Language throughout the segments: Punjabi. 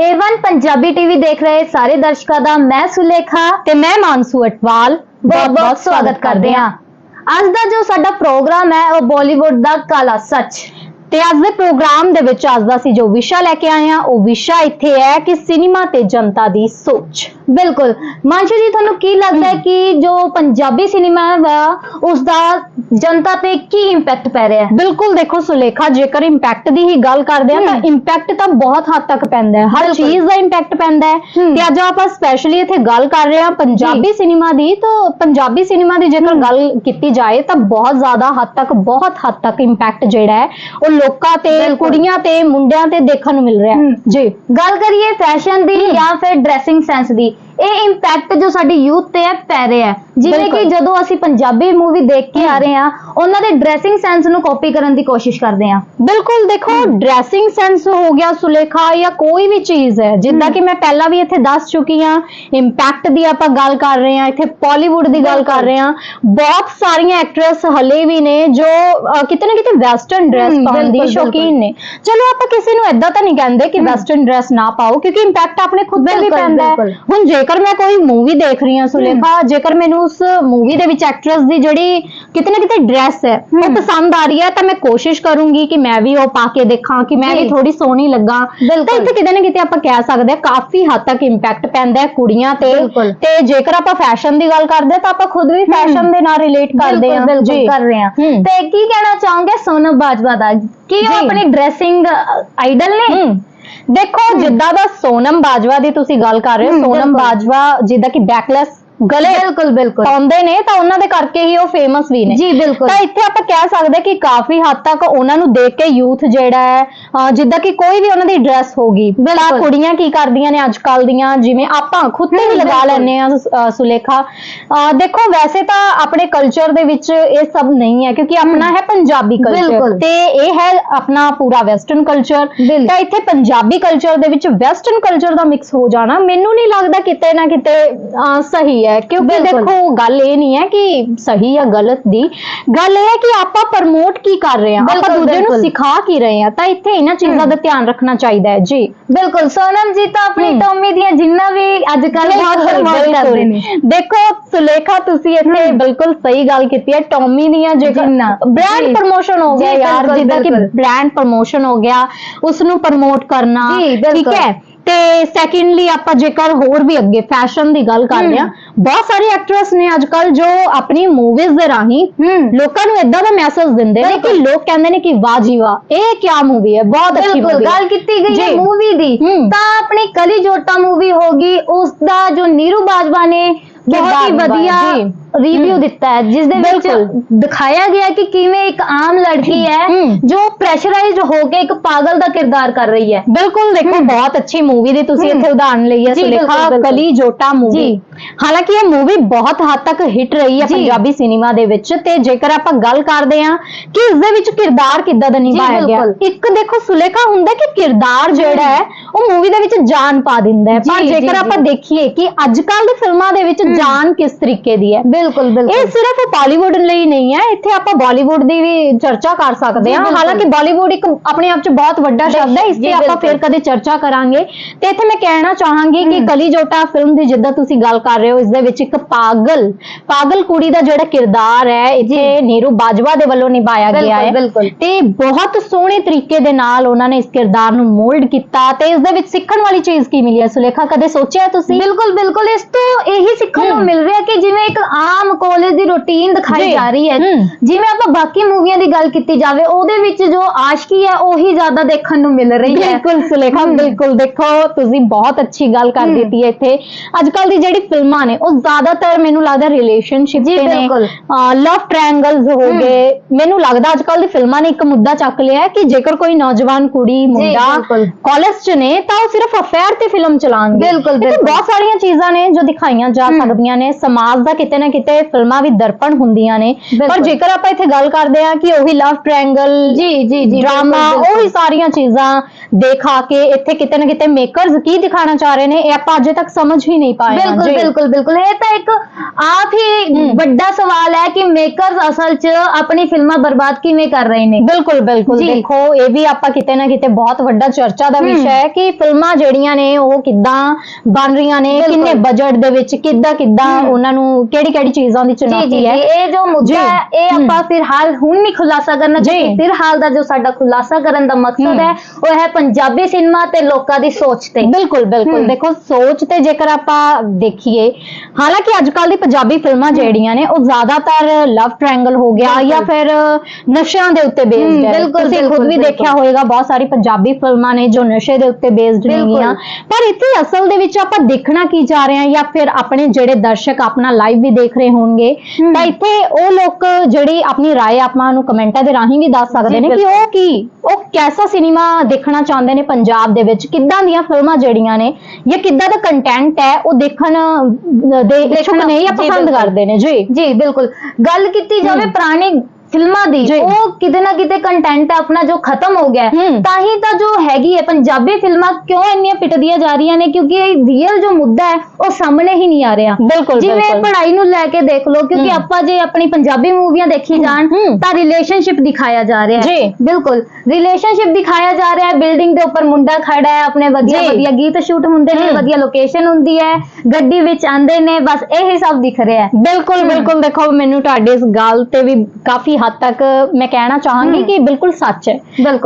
ਏਵਨ ਪੰਜਾਬੀ ਟੀਵੀ ਦੇਖ ਰਹੇ ਸਾਰੇ ਦਰਸ਼ਕਾਂ ਦਾ ਮੈਂ ਸੁਲੇਖਾ ਤੇ ਮੈਂ ਮਾਨਸੂ ਅਟਵਾਲ। ਬਹੁਤ ਬਹੁਤ ਸਵਾਗਤ ਕਰਦੇ ਹਾਂ। ਅੱਜ ਦਾ ਜੋ ਸਾਡਾ ਪ੍ਰੋਗਰਾਮ ਹੈ ਉਹ ਬਾਲੀਵੁੱਡ ਦਾ ਕਾਲਾ ਸੱਚ। ਤੇ ਅੱਜ ਦੇ ਪ੍ਰੋਗਰਾਮ ਦੇ ਵਿੱਚ ਅੱਜ ਦਾ ਅਸੀਂ ਜੋ ਵਿਸ਼ਾ ਲੈ ਕੇ ਆਏ ਹਾਂ ਉਹ ਵਿਸ਼ਾ ਇੱਥੇ ਹੈ ਕਿ ਸਿਨੇਮਾ ਤੇ ਜਨਤਾ ਦੀ ਸੋਚ ਬਿਲਕੁਲ ਮਾਨਸ਼ੂ ਜੀ ਤੁਹਾਨੂੰ ਕੀ ਲੱਗਦਾ ਹੈ ਕਿ ਜੋ ਪੰਜਾਬੀ ਸਿਨੇਮਾ ਹੈ ਉਸ ਦਾ ਜਨਤਾ ਤੇ ਕੀ ਇੰਪੈਕਟ ਪੈ ਰਿਹਾ ਹੈ ਬਿਲਕੁਲ ਦੇਖੋ ਸੁਲੇਖਾ ਜੇਕਰ ਇੰਪੈਕਟ ਦੀ ਹੀ ਗੱਲ ਕਰਦੇ ਹਾਂ ਤਾਂ। ਇੰਪੈਕਟ ਤਾਂ ਬਹੁਤ ਹੱਦ ਤੱਕ ਪੈਂਦਾ ਹੈ ਹਰ। ਚੀਜ਼ ਦਾ ਇੰਪੈਕਟ ਪੈਂਦਾ ਹੈ। ਤੇ ਅੱਜ ਆਪਾਂ ਸਪੈਸ਼ਲੀ ਇੱਥੇ ਗੱਲ ਕਰ ਰਹੇ ਹਾਂ ਪੰਜਾਬੀ ਸਿਨੇਮਾ ਦੀ ਤਾਂ ਪੰਜਾਬੀ ਸਿਨੇਮਾ ਦੀ ਜੇਕਰ। ਗੱਲ ਕੀਤੀ ਜਾਏ ਤਾਂ ਬਹੁਤ ਜ਼ਿਆਦਾ ਹੱਦ ਤੱਕ ਬਹੁਤ ਹੱਦ ਤੱਕ ਇੰਪੈਕਟ ਜਿਹੜਾ ਹੈ ਉਹ ਲੋਕਾਂ ਤੇ। ਕੁੜੀਆਂ ਤੇ ਮੁੰਡਿਆਂ ਤੇ ਦੇਖਣ ਨੂੰ ਮਿਲ ਰਿਹਾ ਹੈ। ਜੀ ਗੱਲ ਕਰੀਏ ਫੈਸ਼ਨ ਦੀ। ਜਾਂ ਫਿਰ ਡਰੈਸਿੰਗ ਸੈਂਸ ਦੀ ਇਹ ਇੰਪੈਕਟ ਜੋ ਸਾਡੀ ਯੂਥ ਤੇ ਹੈ ਪੈ ਰਿਹਾ ਹੈ ਜਿਵੇਂ ਕਿ। ਜਦੋਂ ਅਸੀਂ ਪੰਜਾਬੀ ਮੂਵੀ ਦੇਖ ਕੇ ਆ। ਰਹੇ ਹਾਂ ਉਹਨਾਂ ਦੇ ਡਰੈਸਿੰਗ ਸੈਂਸ ਨੂੰ ਕਾਪੀ ਕਰਨ ਦੀ ਕੋਸ਼ਿਸ਼ ਕਰਦੇ ਹਾਂ ਬਿਲਕੁਲ ਦੇਖੋ ਡਰੈਸਿੰਗ ਸੈਂਸ ਹੋ ਗਿਆ ਸੁਲੇਖਾ ਜਾਂ ਕੋਈ ਵੀ ਚੀਜ਼ ਹੈ ਜਿੱਦਾਂ। ਕਿ ਮੈਂ ਪਹਿਲਾਂ ਵੀ ਇੱਥੇ ਦੱਸ ਚੁੱਕੀ ਹਾਂ ਇੰਪੈਕਟ ਦੀ ਆਪਾਂ ਗੱਲ ਕਰ ਰਹੇ ਹਾਂ ਇੱਥੇ ਪਾਲੀਵੁੱਡ ਦੀ ਗੱਲ ਕਰ। ਰਹੇ ਹਾਂ ਬਹੁਤ ਸਾਰੀਆਂ ਐਕਟਰੈਸ ਹਲੇ ਵੀ ਨੇ ਜੋ ਕਿਤੇ ਨਾ ਕਿਤੇ ਵੈਸਟਰਨ ਡਰੈਸ ਪਾਉਣ ਦੀ ਸ਼ੌਕੀਨ ਨੇ ਚਲੋ ਆਪਾਂ ਕਿਸੇ ਨੂੰ ਏਦਾਂ ਤਾਂ ਨਹੀਂ ਕਹਿੰਦੇ ਕਿ। ਵੈਸਟਰਨ ਡਰੈਸ ਨਾ ਪਾਓ ਕਿਉਂਕਿ ਇੰਪੈਕਟ ਆਪਣੇ ਖੁਦ ਤੇ ਵੀ ਪੈਂਦਾ ਹੈ। ਹੁਣ ਜੇਕਰ ਮੈਂ ਕੋਈ ਮੂਵੀ ਦੇਖ ਰਹੀ ਹਾਂ ਸੁਲੇਖਾ ਜੇਕਰ ਮੈਨੂੰ ਉਸ ਮੂਵੀ ਦੇ ਵਿੱਚ ਐਕਟਰੈਸ ਦੀ ਜਿਹੜੀ ਕਿਤੇ ਨਾ ਕਿਤੇ ਡਰੈਸ ਹੈ ਉਹ। ਪਸੰਦ ਆ ਰਹੀ ਹੈ ਤਾਂ ਮੈਂ ਕੋਸ਼ਿਸ਼ ਕਰੂੰਗੀ ਕਿ ਮੈਂ ਵੀ ਉਹ ਪਾ ਕੇ ਦੇਖਾਂ ਕਿ ਮੈਂ। ਵੀ ਥੋੜੀ ਸੋਹਣੀ ਲੱਗਾ। ਤਾਂ ਇੱਥੇ ਕਿਤੇ ਨਾ ਕਿਤੇ ਆਪਾਂ ਕਹਿ ਸਕਦੇ ਹਾਂ ਕਾਫੀ ਹੱਦ ਤੱਕ ਇੰਪੈਕਟ ਪੈਂਦਾ ਹੈ ਕੁੜੀਆਂ ਤੇ। ਤੇ ਜੇਕਰ ਆਪਾਂ ਫੈਸ਼ਨ ਦੀ ਗੱਲ ਕਰਦੇ ਤਾਂ ਆਪਾਂ ਖੁਦ ਵੀ ਫੈਸ਼ਨ ਦੇ ਨਾਲ ਰਿਲੇਟ ਕਰਦੇ ਹਾਂ ਬਿਲਕੁਲ ਕਰ ਰਹੇ ਹਾਂ। ਤੇ ਕੀ ਕਹਿਣਾ ਚਾਹੋਗੇ ਸੋਨਮ ਬਾਜਵਾ ਦਾ ਕੀ ਉਹ। ਆਪਣੀ ਡਰੈਸਿੰਗ ਆਈਡਲ ਨੇ ਦੇਖੋ ਜਿੱਦਾਂ ਦਾ ਸੋਨਮ ਬਾਜਵਾ ਦੀ ਤੁਸੀਂ ਗੱਲ ਕਰ ਰਹੇ ਹੋ ਸੋਨਮ। ਬਾਜਵਾ ਜਿੱਦਾਂ ਕਿ ਬੈਕਲੈਸ ਗਲੇ ਬਿਲਕੁਲ ਬਿਲਕੁਲ ਪਾਉਂਦੇ ਨੇ ਤਾਂ ਉਹਨਾਂ ਦੇ ਕਰਕੇ ਹੀ ਉਹ ਫੇਮਸ ਵੀ ਨੇ ਜੀ ਬਿਲਕੁਲ ਤਾਂ ਇੱਥੇ ਆਪਾਂ ਕਹਿ ਸਕਦੇ ਕਿ ਕਾਫੀ ਹੱਦ ਤੱਕ ਉਹਨਾਂ ਨੂੰ ਦੇਖ ਕੇ ਯੂਥ ਜਿਹੜਾ ਹੈ ਜਿੱਦਾਂ ਕਿ ਕੋਈ ਵੀ ਉਹਨਾਂ ਦੀ ਡਰੈਸ ਹੋਗੀ ਤਾਂ ਬਿਲਕੁਲ। ਕੁੜੀਆਂ ਕੀ ਕਰਦੀਆਂ ਨੇ ਅੱਜ ਕੱਲ ਦੀਆਂ ਜਿਵੇਂ ਆਪਾਂ ਖੁਦ ਤੇ ਵੀ ਲਗਾ। ਲੈਂਦੇ ਆ ਸੁਲੇਖਾ ਦੇਖੋ ਵੈਸੇ ਤਾਂ ਆਪਣੇ ਕਲਚਰ ਦੇ ਵਿੱਚ ਇਹ ਸਭ ਨਹੀਂ ਹੈ ਕਿਉਂਕਿ ਆਪਣਾ ਹੈ ਪੰਜਾਬੀ ਕਲਚਰ। ਤੇ ਇਹ ਹੈ ਆਪਣਾ ਪੂਰਾ ਵੈਸਟਰਨ ਕਲਚਰ। ਤਾਂ ਇੱਥੇ ਪੰਜਾਬੀ ਕਲਚਰ ਦੇ ਵਿੱਚ ਵੈਸਟਰਨ ਕਲਚਰ ਦਾ ਮਿਕਸ ਹੋ ਜਾਣਾ ਮੈਨੂੰ ਨਹੀਂ ਲੱਗਦਾ ਕਿਤੇ ਨਾ ਕਿਤੇ ਸਹੀ ਹੈ ਕਿਉਂਕਿ ਬਿਲਕੁਲ। ਦੇਖੋ ਗੱਲ ਇਹ ਨਹੀਂ ਹੈ ਕਿ ਸਹੀ ਜਾਂ ਗਲਤ ਦੀ ਗੱਲ ਇਹ ਹੈ ਕਿ ਆਪਾਂ ਪ੍ਰਮੋਟ ਕੀ ਕਰ ਰਹੇ ਹਾਂ ਆਪਾਂ ਬਿਲਕੁਲ, ਦੂਜੇ ਨੂੰ ਬਿਲਕੁਲ। ਸਿਖਾ ਕੀ ਰਹੇ ਹਾਂ ਤਾਂ ਇੱਥੇ ਇਹਨਾਂ ਚੀਜ਼ਾਂ। ਦਾ ਧਿਆਨ ਰੱਖਣਾ ਚਾਹੀਦਾ ਹੈ ਜੀ ਬਿਲਕੁਲ ਸੋਨਮ ਜੀ ਤਾਂ ਆਪਣੀ ਹਮ। ਟੋਮੀ ਦੀਆਂ ਜਿੰਨਾ ਵੀ ਅੱਜ ਕੱਲ ਬਹੁਤ ਬਿਲਕੁਲ, ਪ੍ਰਮੋਟ ਕਰਦੇ ਨੇ। ਦੇਖੋ ਸੁਲੇਖਾ ਤੁਸੀਂ ਇੱਥੇ। ਬਿਲਕੁਲ ਸਹੀ ਗੱਲ ਕੀਤੀ ਹੈ ਟੌਮੀ ਦੀਆਂ ਜੇ ਜਿੰਨਾ। ਜੀ। ਬ੍ਰਾਂਡ ਪ੍ਰਮੋਸ਼ਨ ਹੋ ਜੀ, ਗਿਆ ਯਾਰ ਬਿਲਕੁਲ, ਜਿੱਦਾਂ ਕਿ ਬਿਲਕੁਲ। ਬ੍ਰਾਂਡ ਪ੍ਰਮੋਸ਼ਨ ਹੋ ਗਿਆ ਉਸ ਨੂੰ ਪ੍ਰਮੋਟ ਕਰਨਾ ਜੀ, ਠੀਕ ਬਿਲਕੁਲ। ਹੈ ਤੇ ਸੈਕੰਡਲੀ ਆਪਾਂ ਜੇਕਰ ਹੋਰ ਵੀ ਅੱਗੇ ਫੈਸ਼ਨ ਦੀ ਗੱਲ ਕਰਦੇ ਹਾਂ ਬਹੁਤ ਸਾਰੇ ਐਕਟਰਸ ਨੇ ਅੱਜ ਕੱਲ ਜੋ ਆਪਣੀ ਮੂਵੀਜ਼ ਦੇ ਰਾਹੀਂ ਲੋਕਾਂ ਨੂੰ ਇਦਾਂ ਦਾ ਮੈਸੇਜ ਦਿੰਦੇ ਨੇ ਕਿ। ਲੋਕ ਕਹਿੰਦੇ ਨੇ ਕਿ ਵਾਹ ਜੀ ਵਾਹ ਇਹ ਕੀ ਮੂਵੀ ਹੈ ਬਹੁਤ ਅੱਛੀ ਬਿਲਕੁਲ ਮੂਵੀ ਗੱਲ ਕੀਤੀ ਗਈ ਹੈ। ਮੂਵੀ ਦੀ। ਤਾਂ ਆਪਣੀ ਕਲੀ ਜੋਟਾ ਮੂਵੀ ਹੋਗੀ ਉਸ ਦਾ ਜੋ ਨੀਰੂ ਬਾਜਵਾ ਨੇ ਬਹੁਤ ਹੀ ਵਧੀਆ। ਰਿਵਿਊ। ਦਿੱਤਾ ਹੈ ਜਿਸ ਦੇ ਵਿੱਚ। ਦਿਖਾਇਆ ਗਿਆ ਕਿ ਕਿਵੇਂ ਇੱਕ ਆਮ ਲੜਕੀ ਹੈ। ਜੋ ਪ੍ਰੈਸ਼ਰਾਈਜ਼ਡ ਹੋ ਕੇ ਇੱਕ ਪਾਗਲ ਦਾ ਕਿਰਦਾਰ ਕਰ ਰਹੀ ਹੈ ਬਿਲਕੁਲ ਦੇਖੋ। ਬਹੁਤ ਅੱਛੀ ਮੂਵੀ ਦੀ ਤੁਸੀਂ। ਇੱਥੇ ਉਦਾਹਰਨ ਲਈ ਹੈ ਸੁਲੇਖਾ। ਕਲੀ ਜੋਟਾ ਮੂਵੀ। ਹਾਲਾਂਕਿ ਇਹ ਮੂਵੀ ਬਹੁਤ ਹੱਦ ਤੱਕ ਹਿੱਟ ਰਹੀ ਹੈ। ਪੰਜਾਬੀ ਸਿਨੇਮਾ ਦੇ ਵਿੱਚ ਤੇ ਜੇਕਰ ਆਪਾਂ ਗੱਲ ਕਰਦੇ ਹਾਂ ਕਿ ਇਸ ਦੇ ਵਿੱਚ ਕਿਰਦਾਰ ਕਿੱਦਾਂ ਦਾ ਨਿਭਾਇਆ ਗਿਆ। ਇੱਕ ਦੇਖੋ ਸੁਲੇਖਾ ਹੁੰਦਾ ਕਿ ਕਿਰਦਾਰ ਜਿਹੜਾ ਹੈ ਉਹ ਮੂਵੀ ਦੇ ਵਿੱਚ ਜਾਨ ਪਾ ਦਿੰਦਾ ਹੈ ਪਰ ਜੇਕਰ। ਆਪਾਂ ਦੇਖੀਏ ਕਿ ਅੱਜ ਕੱਲ ਦੀ ਫਿਲਮਾਂ ਦੇ ਵਿੱਚ। ਜਾਨ ਕਿਸ ਤਰੀਕੇ ਦੀ ਹੈ ਬਿਲਕੁਲ ਇਹ ਬਿਲਕੁਲ ਸਿਰਫ ਬਾਲੀਵੁੱਡ ਲਈ ਨਹੀਂ ਹੈ ਇੱਥੇ ਆਪਾਂ ਬਾਲੀਵੁੱਡ ਦੀ ਵੀ ਚਰਚਾ ਕਰ ਸਕਦੇ ਜੀ, ਹਾਂ ਬਿਲਕੁਲ। ਹਾਲਾਂਕਿ ਬਾਲੀਵੁੱਡ ਇੱਕ ਆਪਣੇ ਆਪ 'ਚ ਬਹੁਤ ਵੱਡਾ ਸ਼ਬਦ ਹੈ ਇਸ ਜੀ, ਤੇ ਆਪਾਂ ਬਿਲਕੁਲ। ਫਿਰ ਕਦੇ ਚਰਚਾ ਕਰਾਂਗੇ ਤੇ ਇੱਥੇ ਮੈਂ ਕਹਿਣਾ ਚਾਹਾਂਗੀ ਕਿ ਹਮ। ਕਲੀ ਜੋਟਾ ਫਿਲਮ ਦੀ ਜਿੱਦਾਂ ਤੁਸੀਂ ਗੱਲ ਕਰ ਰਹੇ ਹੋ ਇਸ ਦੇ ਵਿੱਚ ਇੱਕ ਪਾਗਲ ਪਾਗਲ ਕੁੜੀ ਦਾ ਜਿਹੜਾ ਕਿਰਦਾਰ ਹੈ ਇੱਥੇ ਨੀਰੂ ਬਾਜਵਾ ਦੇ ਵੱਲੋਂ ਨਿਭਾਇਆ ਗਿਆ ਹੈ ਬਿਲਕੁਲ। ਤੇ ਬਹੁਤ ਸੋਹਣੇ ਤਰੀਕੇ ਦੇ ਨਾਲ ਉਹਨਾਂ ਨੇ ਇਸ ਕਿਰਦਾਰ ਨੂੰ ਮੋਲਡ ਕੀਤਾ ਤੇ ਇਸ ਦੇ ਵਿੱਚ ਸਿੱਖਣ ਵਾਲੀ ਚੀਜ਼ ਕੀ ਮਿਲੀ ਹੈ ਸੁਲੇਖਾ ਕਦੇ ਸੋਚਿਆ ਤੁਸੀਂ ਬਿਲਕੁਲ ਬਿਲਕੁਲ ਇਸ ਤੋਂ ਇਹੀ ਸਿੱਖਣ ਨੂੰ। ਮਿਲ ਰਿਹਾ ਕਿ ਜਿਵੇਂ ਇੱਕ ਆਮ ਕਾਲਜ ਦੀ ਰੁਟੀਨ ਦਿਖਾਈ ਜੀ। ਜਾ ਰਹੀ ਹੈ ਹਮ। ਜਿਵੇਂ ਆਪਾਂ ਬਾਕੀ ਮੂਵੀਆਂ ਦੀ ਗੱਲ ਕੀਤੀ ਜਾਵੇ ਉਹਦੇ ਵਿੱਚ ਜੋ ਆਸ਼ਕੀ ਹੈ ਉਹੀ ਜ਼ਿਆਦਾ ਦੇਖਣ ਨੂੰ ਮਿਲ ਰਹੀ ਹੈ ਬਿਲਕੁਲ ਸੁਲੇਖਾ ਹਮ। ਬਿਲਕੁਲ ਦੇਖੋ ਤੁਸੀਂ ਬਹੁਤ ਅੱਛੀ ਗੱਲ ਕਰ ਹਮ। ਦਿੱਤੀ ਹੈ ਇੱਥੇ ਅੱਜ ਕੱਲ ਦੀ ਜਿਹੜੀ ਫਿਲਮਾਂ ਨੇ ਉਹ ਜ਼ਿਆਦਾਤਰ ਮੈਨੂੰ ਲੱਗਦਾ ਰਿਲੇਸ਼ਨਸ਼ਿਪ ਜੀ, ਤੇ ਨੇ ਬਿਲਕੁਲ। ਲਵ ਟ੍ਰਾਇੰਗਲਸ ਹੋ ਹਮ। ਗਏ ਮੈਨੂੰ ਲੱਗਦਾ ਅੱਜ ਕੱਲ ਦੀ ਫਿਲਮਾਂ ਨੇ ਇੱਕ ਮੁੱਦਾ ਚੱਕ ਲਿਆ ਹੈ ਕਿ ਜੇਕਰ ਕੋਈ ਨੌਜਵਾਨ ਕੁੜੀ ਮੁੰਡਾ ਬਿਲਕੁਲ। ਕਾਲਜ 'ਚ ਨੇ ਤਾਂ ਉਹ ਸਿਰਫ ਅਫੇਅਰ ਤੇ ਫਿਲਮ ਚਲਾਉਣਗੇ ਬਿਲਕੁਲ। ਬਹੁਤ ਸਾਰੀਆਂ ਚੀਜ਼ਾਂ ਨੇ ਜੋ ਦਿਖਾਈਆਂ ਜਾ ਹਮ। ਸਕਦੀਆਂ ਨੇ ਸਮਾਜ ਦਾ ਕਿਤੇ ਨਾ ਕਿਤੇ ਫਿਲਮਾਂ ਵੀ ਦਰਪਣ ਹੁੰਦੀਆਂ ਨੇ ਪਰ ਬਿਲਕੁਲ। ਜੇਕਰ ਆਪਾਂ ਇੱਥੇ ਗੱਲ ਕਰਦੇ ਹਾਂ ਕਿ ਉਹੀ ਲਵ ਟ੍ਰਾਇੰਗਲ ਜੀ ਜੀ ਜੀ ਡਰਾਮਾ ਬਿਲਕੁਲ, ਬਿਲਕੁਲ। ਉਹੀ ਸਾਰੀਆਂ ਚੀਜ਼ਾਂ ਦੇਖਾ ਕੇ ਇੱਥੇ ਕਿਤੇ ਨਾ ਕਿਤੇ ਮੇਕਰਸ ਕੀ ਦਿਖਾਣਾ ਚਾਹ ਰਹੇ ਨੇ ਇਹ ਆਪਾਂ ਅਜੇ ਤੱਕ ਸਮਝ ਹੀ ਨਹੀਂ ਪਾਏ ਹਾਂ ਬਿਲਕੁਲ ਜੀ। ਬਿਲਕੁਲ ਬਿਲਕੁਲ ਇਹ ਤਾਂ ਇੱਕ ਆਪ ਹੀ ਹਮ। ਵੱਡਾ ਸਵਾਲ ਹੈ ਕਿ ਮੇਕਰਸ ਅਸਲ 'ਚ ਆਪਣੀ ਫਿਲਮਾਂ ਬਰਬਾਦ ਕਿਵੇਂ ਕਰ ਰਹੇ ਨੇ ਬਿਲਕੁਲ ਬਿਲਕੁਲ ਜੀ। ਦੇਖੋ ਇਹ ਵੀ ਆਪਾਂ ਕਿਤੇ ਨਾ ਕਿਤੇ ਬਹੁਤ ਵੱਡਾ ਚਰਚਾ ਦਾ ਹਮ। ਵਿਸ਼ਾ ਹੈ ਕਿ ਫਿਲਮਾਂ ਜਿਹੜੀਆਂ ਨੇ ਉਹ ਕਿੱਦਾਂ ਬਣ ਰਹੀਆਂ ਨੇ ਬਿਲਕੁਲ। ਕਿੰਨੇ ਬਜਟ ਦੇ ਵਿੱਚ ਕਿੱਦਾਂ ਕਿੱਦਾਂ ਹਮ। ਉਹਨਾਂ ਨੂੰ ਕਿਹੜੀ ਕਿਹੜੀ ਚੀਜ਼ਾਂ ਦੀ ਜੀ ਜੀ ਚੁਣੌਤੀ ਜੀ ਹੈ ਇਹ ਜੋ ਜੀ। ਮੁੱਦਾ ਹੈ ਇਹ ਹਮ। ਆਪਾਂ ਫਿਲਹਾਲ ਹੁਣ ਨਹੀਂ ਖੁਲਾਸਾ ਕਰਨਾ ਜੀ। ਕਿਉਂਕਿ ਫਿਲਹਾਲ ਦਾ ਜੋ ਸਾਡਾ ਖੁਲਾਸਾ ਕਰਨ ਦਾ ਮਕਸਦ ਹਮ। ਹੈ ਉਹ ਹੈ ਪੰਜਾਬੀ ਸਿਨੇਮਾ ਤੇ ਲੋਕਾਂ ਦੀ ਸੋਚ ਤੇ ਬਿਲਕੁਲ ਬਿਲਕੁਲ ਹਮ। ਦੇਖੋ ਸੋਚ ਤੇ ਜੇਕਰ ਆਪਾਂ ਦੇਖੀਏ ਹਾਲਾਂਕਿ ਅੱਜ ਕੱਲ ਦੀ ਪੰਜਾਬੀ ਫਿਲਮਾਂ ਜਿਹੜੀਆਂ ਨੇ ਉਹ ਜ਼ਿਆਦਾਤਰ ਲਵ ਟ੍ਰਾਇੰਗਲ ਹੋ ਗਿਆ ਬਿਲਕੁਲ। ਜਾਂ ਫਿਰ ਨਸ਼ਿਆਂ ਦੇ ਉੱਤੇ ਹਮ, ਬੇਸਡ ਹੈ ਬਿਲਕੁਲ, ਤੁਸੀਂ ਖੁਦ ਬਿਲਕੁਲ, ਵੀ ਦੇਖਿਆ ਬਿਲਕੁਲ। ਹੋਏਗਾ ਬਹੁਤ ਸਾਰੀ ਪੰਜਾਬੀ ਫਿਲਮਾਂ ਨੇ ਜੋ ਨਸ਼ੇ ਦੇ ਉੱਤੇ ਬੇਸਡ ਬਿਲਕੁਲ। ਨੇਗੀਆਂ ਪਰ ਇੱਥੇ ਅਸਲ ਦੇ ਵਿੱਚ ਆਪਾਂ ਦੇਖਣਾ ਕੀ ਚਾਹ ਰਹੇ ਹਾਂ ਜਾਂ ਫਿਰ ਆਪਣੇ ਜਿਹੜੇ ਦਰਸ਼ਕ ਆਪਣਾ ਲਾਈਵ ਵੀ ਦੇਖ ਰਹੇ ਹੋਣਗੇ ਹਮ। ਤਾਂ ਇੱਥੇ ਉਹ ਲੋਕ ਜਿਹੜੀ ਆਪਣੀ رائے ਆਪਾਂ ਨੂੰ ਕਮੈਂਟਾਂ ਦੇ ਰਾਹੀਂ ਵੀ ਦੱਸ ਸਕਦੇ ਜੀ, ਨੇ ਕਿ ਬਿਲਕੁਲ। ਉਹ ਕੀ ਉਹ ਕੈਸਾ ਸਿਨੇਮਾ ਦੇਖਣਾ ਚਾਹੁੰਦੇ ਨੇ ਪੰਜਾਬ ਦੇ ਵਿੱਚ ਕਿੱਦਾਂ ਦੀਆਂ ਫਿਲਮਾਂ ਜਿਹੜੀਆਂ ਨੇ ਜਾਂ ਕਿੱਦਾਂ ਦਾ ਕੰਟੈਂਟ ਹੈ ਉਹ ਦੇਖਣ ਦੇ ਇੱਛੁਕ ਨੇ ਜਾਂ ਪਸੰਦ। ਕਰਦੇ ਨੇ ਜੀ ਜੀ ਬਿਲਕੁਲ ਗੱਲ ਕੀਤੀ ਜਾਵੇ। ਪੁਰਾਣੀ ਫਿਲਮਾਂ ਦੀ ਜੀ। ਉਹ ਕਿਤੇ ਨਾ ਕਿਤੇ ਕੰਟੈਂਟ ਆਪਣਾ ਜੋ ਖਤਮ ਹੋ ਗਿਆ ਹੈ। ਤਾਂ ਹੀ ਤਾਂ ਜੋ ਹੈਗੀ ਹੈ ਪੰਜਾਬੀ ਫਿਲਮਾਂ ਕਿਉਂ ਇੰਨੀਆਂ ਪਿਟਦੀਆਂ ਜਾ ਰਹੀਆਂ ਨੇ ਕਿਉਂਕਿ ਰੀਅਲ ਜੋ ਮੁੱਦਾ ਹੈ ਉਹ ਸਾਹਮਣੇ ਹੀ ਨਹੀਂ ਆ ਰਿਹਾ ਬਿਲਕੁਲ ਜਿਵੇਂ ਬਿਲਕੁਲ ਪੜ੍ਹਾਈ ਨੂੰ ਲੈ ਕੇ ਦੇਖ ਲਓ ਕਿਉਂਕਿ। ਆਪਾਂ ਜੇ ਆਪਣੀ ਪੰਜਾਬੀ ਮੂਵੀਆਂ ਦੇਖੀ ਜਾਣ। ਤਾਂ ਰਿਲੇਸ਼ਨਸ਼ਿਪ ਦਿਖਾਇਆ ਜਾ ਰਿਹਾ ਹੈ ਜੀ। ਬਿਲਕੁਲ ਰਿਲੇਸ਼ਨਸ਼ਿਪ ਦਿਖਾਇਆ ਜਾ ਰਿਹਾ ਹੈ ਬਿਲਡਿੰਗ ਦੇ ਉੱਪਰ ਮੁੰਡਾ ਖੜਾ ਹੈ ਆਪਣੇ ਵਧੀਆ ਜੀ। ਵਧੀਆ ਗੀਤ ਸ਼ੂਟ ਹੁੰਦੇ ਨੇ। ਵਧੀਆ ਲੋਕੇਸ਼ਨ ਹੁੰਦੀ ਹੈ ਗੱਡੀ ਵਿੱਚ ਆਂਦੇ ਨੇ ਬਸ ਇਹ ਸਭ ਦਿਖ ਰਿਹਾ ਹੈ ਬਿਲਕੁਲ। ਬਿਲਕੁਲ ਦੇਖੋ ਮੈਨੂੰ ਤੁਹਾਡੀ ਇਸ ਗੱਲ ਤੇ ਵੀ ਕਾਫੀ ਹੱਦ ਤੱਕ ਮੈਂ ਕਹਿਣਾ ਚਾਹਾਂਗੀ। ਕਿ ਬਿਲਕੁਲ ਸੱਚ ਹੈ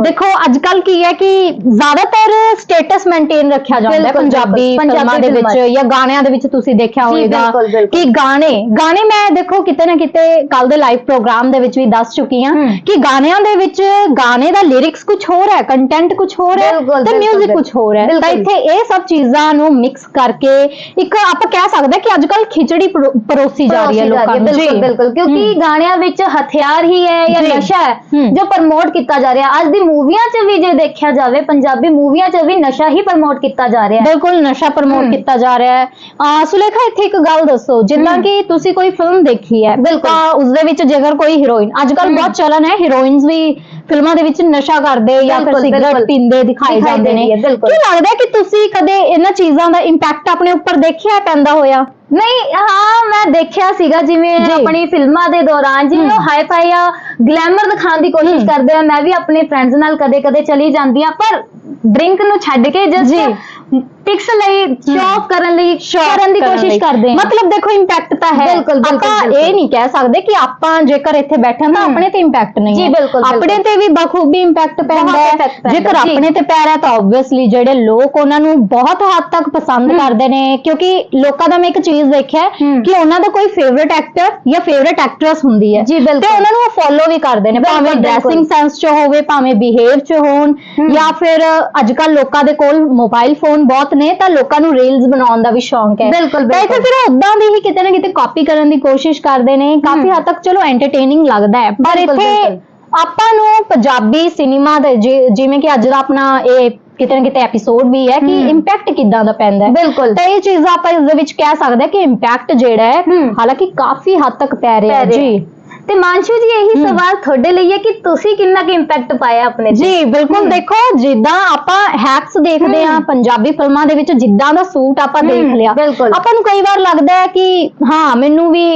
ਦੇਖੋ ਅੱਜ ਕੱਲ ਕੀ ਹੈ ਕਿ ਜ਼ਿਆਦਾਤਰ ਸਟੇਟਸ ਮੇਨਟੇਨ ਰੱਖਿਆ ਜਾਂਦਾ ਹੈ ਪੰਜਾਬੀ। ਫਿਲਮਾਂ ਦੇ ਵਿੱਚ ਜਾਂ ਗਾਣਿਆਂ ਦੇ ਵਿੱਚ ਤੁਸੀਂ ਦੇਖਿਆ ਹੋਵੇਗਾ। ਕਿ ਗਾਣੇ ਗਾਣੇ ਮੈਂ ਦੇਖੋ ਕਿਤੇ ਨਾ ਕਿਤੇ ਕੱਲ ਦੇ ਲਾਈਵ ਪ੍ਰੋਗਰਾਮ ਦੇ ਵਿੱਚ ਵੀ ਦੱਸ ਚੁੱਕੀ ਹਾਂ। ਕਿ ਗਾਣਿਆਂ ਦੇ ਵਿੱਚ ਗਾਣੇ ਦਾ ਲਿਰਿਕਸ ਕੁਝ ਹੋਰ ਹੈ ਕੰਟੈਂਟ ਕੁਝ ਹੋਰ ਹੈ ਤੇ 뮤직 ਕੁਝ ਹੋਰ ਹੈ ਤਾਂ। ਇੱਥੇ ਇਹ ਸਭ ਚੀਜ਼ਾਂ ਨੂੰ ਮਿਕਸ ਕਰਕੇ ਇੱਕ ਆਪਾਂ ਕਹਿ ਸਕਦੇ ਹਾਂ ਕਿ ਅੱਜ ਕੱਲ ਖਿਚੜੀ ਪਰੋ- ਪਰੋਸੀ ਜਾ ਰਹੀ ਹੈ ਲੋਕਾਂ ਨੂੰ ਬਿਲਕੁਲ। ਬਿਲਕੁਲ ਕਿਉਂਕਿ। ਗਾਣਿਆਂ ਵਿੱਚ ਹਥਿਆਰ ਹੀ ਹੈ ਜਾਂ ਜੀ। ਨਸ਼ਾ ਹੈ। ਜੋ ਪ੍ਰਮੋਟ ਕੀਤਾ ਜਾ ਰਿਹਾ ਅੱਜ ਦੀ ਮੂਵੀਆਂ 'ਚ ਵੀ ਜੇ ਦੇਖਿਆ ਜਾਵੇ ਪੰਜਾਬੀ ਮੂਵੀਆਂ 'ਚ ਵੀ ਨਸ਼ਾ ਹੀ ਪ੍ਰਮੋਟ ਕੀਤਾ ਜਾ ਰਿਹਾ ਹੈ ਬਿਲਕੁਲ ਨਸ਼ਾ ਪ੍ਰਮੋਟ ਹਮ। ਕੀਤਾ ਜਾ ਰਿਹਾ ਹੈ ਆ ਸੁਲੇਖਾ ਇੱਥੇ ਇੱਕ ਗੱਲ ਦੱਸੋ ਜਿੱਦਾਂ ਹਮ। ਕਿ ਤੁਸੀਂ ਕੋਈ ਫਿਲਮ ਦੇਖੀ ਹੈ ਬਿਲਕੁਲ। ਤਾਂ ਉਸ ਦੇ ਵਿੱਚ ਜੇਕਰ ਕੋਈ ਹੀਰੋਇਨ ਅੱਜ ਕੱਲ ਹਮ। ਬਹੁਤ ਚਲਨ ਹੈ ਹੀਰੋਇਨਸ ਵੀ ਫਿਲਮਾਂ ਦੇ ਵਿੱਚ ਨਸ਼ਾ ਕਰਦੇ ਜਾਂ ਫਿਰ ਬਿਲਕੁਲ, ਸਿਗਰਟ ਬਿਲਕੁਲ। ਪੀਂਦੇ ਦਿਖਾਏ ਦਿਖਾਈ ਜਾਂਦੇ ਨੇ ਦਿੰਦੀ ਹੈ, ਬਿਲਕੁਲ। ਕੀ ਲੱਗਦਾ ਹੈ ਕਿ ਤੁਸੀਂ ਕਦੇ ਇਹਨਾਂ ਚੀਜ਼ਾਂ ਦਾ ਇੰਪੈਕਟ ਆਪਣੇ ਉੱਪਰ ਦੇਖਿਆ ਪੈਂਦਾ ਹੋਇਆ ਨਹੀਂ ਹਾਂ ਮੈਂ ਦੇਖਿਆ ਸੀਗਾ ਜਿਵੇਂ ਜੀ। ਆਪਣੀ ਫਿਲਮਾਂ ਦੇ ਦੌਰਾਨ ਜਿਵੇਂ ਉਹ। ਹਾਈ ਫਾਈ ਆ ਗਲੈਮਰ ਦਿਖਾਉਣ ਦੀ ਕੋਸ਼ਿਸ਼ ਹਮ। ਕਰਦੇ ਆ ਮੈਂ ਵੀ ਆਪਣੇ ਫਰੈਂਡਸ ਨਾਲ ਕਦੇ-ਕਦੇ ਚਲੀ ਜਾਂਦੀ ਆ ਪਰ ਡਰਿੰਕ ਨੂੰ ਛੱਡ ਕੇ ਜੀ। ਜਸਟ ਪਿਕਸ ਲਈ ਸ਼ੌਪ ਕਰਨ ਲਈ ਕਰਨ ਦੀ ਕੋਸ਼ਿਸ਼। ਕਰਦੇ ਆ ਮਤਲਬ ਦੇਖੋ ਇੰਪੈਕਟ ਤਾਂ ਹੈ ਆਪਾਂ। ਇਹ ਨਹੀਂ ਕਹਿ ਸਕਦੇ ਕਿ ਆਪਾਂ ਜੇਕਰ ਇੱਥੇ ਬੈਠੇ ਹਾਂ ਤਾਂ। ਆਪਣੇ ਤੇ ਇੰਪੈਕਟ ਨਹੀਂ ਹੈ। ਆਪਣੇ ਤੇ ਵੀ ਬਖੂਬੀ ਇੰਪੈਕਟ ਪੈਂਦਾ ਹੈ ਜੇਕਰ। ਆਪਣੇ ਤੇ ਪੈ ਰਿਹਾ ਤਾਂ ਆਬਵੀਅਸਲੀ ਜਿਹੜੇ ਲੋਕ ਉਹਨਾਂ ਨੂੰ ਬਹੁਤ ਹੱਦ ਤੱਕ ਪਸੰਦ। ਕਰਦੇ ਨੇ ਕਿਉਂਕਿ ਲੋਕਾਂ ਦਾ ਮੈਂ ਇੱਕ ਚੀਜ਼ ਦੇਖਿਆ ਹੈ। ਕਿ ਉਹਨਾਂ ਦਾ ਕੋਈ ਫੇਵਰਿਟ ਐਕਟਰ ਜਾਂ ਫੇਵਰਿਟ ਐਕਟ੍ਰੈਸ ਹੁੰਦੀ ਹੈ। ਤੇ ਉਹਨਾਂ ਨੂੰ ਉਹ ਫੋਲੋ ਵੀ ਕਰਦੇ ਨੇ ਭਾਵੇਂ। ਡਰੈਸਿੰਗ ਸੈਂਸ ਚ ਹੋਵੇ ਭਾਵੇਂ ਬਿਹੇਵ ਚ ਹੋਣ। ਜਾਂ ਫਿਰ ਅੱਜ ਕੱਲ ਲੋਕਾਂ ਦੇ ਕੋਲ ਮੋਬਾਈਲ ਫੋਨ ਬਹੁਤ ਨੇ ਤਾਂ ਲੋਕਾਂ ਨੂੰ ਰੀਲਸ ਬਣਾਉਣ ਦਾ ਵੀ ਸ਼ੌਂਕ ਹੈ ਬਿਲਕੁਲ, ਤਾਂ ਇੱਥੇ। ਫਿਰ ਉਦਾਂ ਦੀ ਹੀ ਕਿਤੇ ਨਾ ਕਿਤੇ ਕਾਪੀ ਕਰਨ ਦੀ ਕੋਸ਼ਿਸ਼ ਕਰਦੇ ਨੇ ਕਾਫੀ। ਹੱਦ ਤੱਕ ਚਲੋ ਐਂਟਰਟੇਨਿੰਗ ਲੱਗਦਾ ਹੈ ਪਰ ਇੱਥੇ। ਆਪਾਂ ਨੂੰ ਪੰਜਾਬੀ ਸਿਨੇਮਾ ਦੇ ਜਿਵੇਂ ਕਿ ਅੱਜ ਦਾ ਆਪਣਾ ਇਹ ਕਿਤੇ ਨਾ ਕਿਤੇ ਐਪੀਸੋਡ ਵੀ ਹੈ ਕਿ। ਇੰਪੈਕਟ ਕਿੱਦਾਂ ਦਾ ਪੈਂਦਾ ਹੈ ਬਿਲਕੁਲ ਤਾਂ ਇਹ ਚੀਜ਼ਾਂ ਆਪਾਂ ਇਸ ਦੇ ਵਿੱਚ ਕਹਿ ਸਕਦੇ ਹਾਂ ਕਿ ਇੰਪੈਕਟ ਜਿਹੜਾ ਹੈ। ਹਾਲਾਂਕਿ ਕਾਫੀ ਹੱਦ ਤੱਕ ਪੈ ਰਿਹਾ ਹੈ ਪੈ ਰਿਹਾ ਜੀ ਤੇ ਮਾਨਸ਼ੂ ਜੀ ਇਹੀ। ਸਵਾਲ ਤੁਹਾਡੇ ਲਈ ਹੈ ਕਿ ਤੁਸੀਂ ਕਿੰਨਾ ਕੁ ਇੰਪੈਕਟ ਪਾਇਆ ਆਪਣੇ ਤੇ ਜੀ ਬਿਲਕੁਲ। ਦੇਖੋ ਜਿੱਦਾਂ ਆਪਾਂ ਹੈਕਸ ਦੇਖਦੇ। ਆ ਪੰਜਾਬੀ ਫਿਲਮਾਂ ਦੇ ਵਿੱਚ ਜਿੱਦਾਂ ਦਾ ਸੂਟ ਆਪਾਂ ਦੇਖ ਲਿਆ ਬਿਲਕੁਲ। ਆਪਾਂ ਨੂੰ ਕਈ ਵਾਰ ਲੱਗਦਾ ਹੈ ਕਿ ਹਾਂ ਮੈਨੂੰ ਵੀ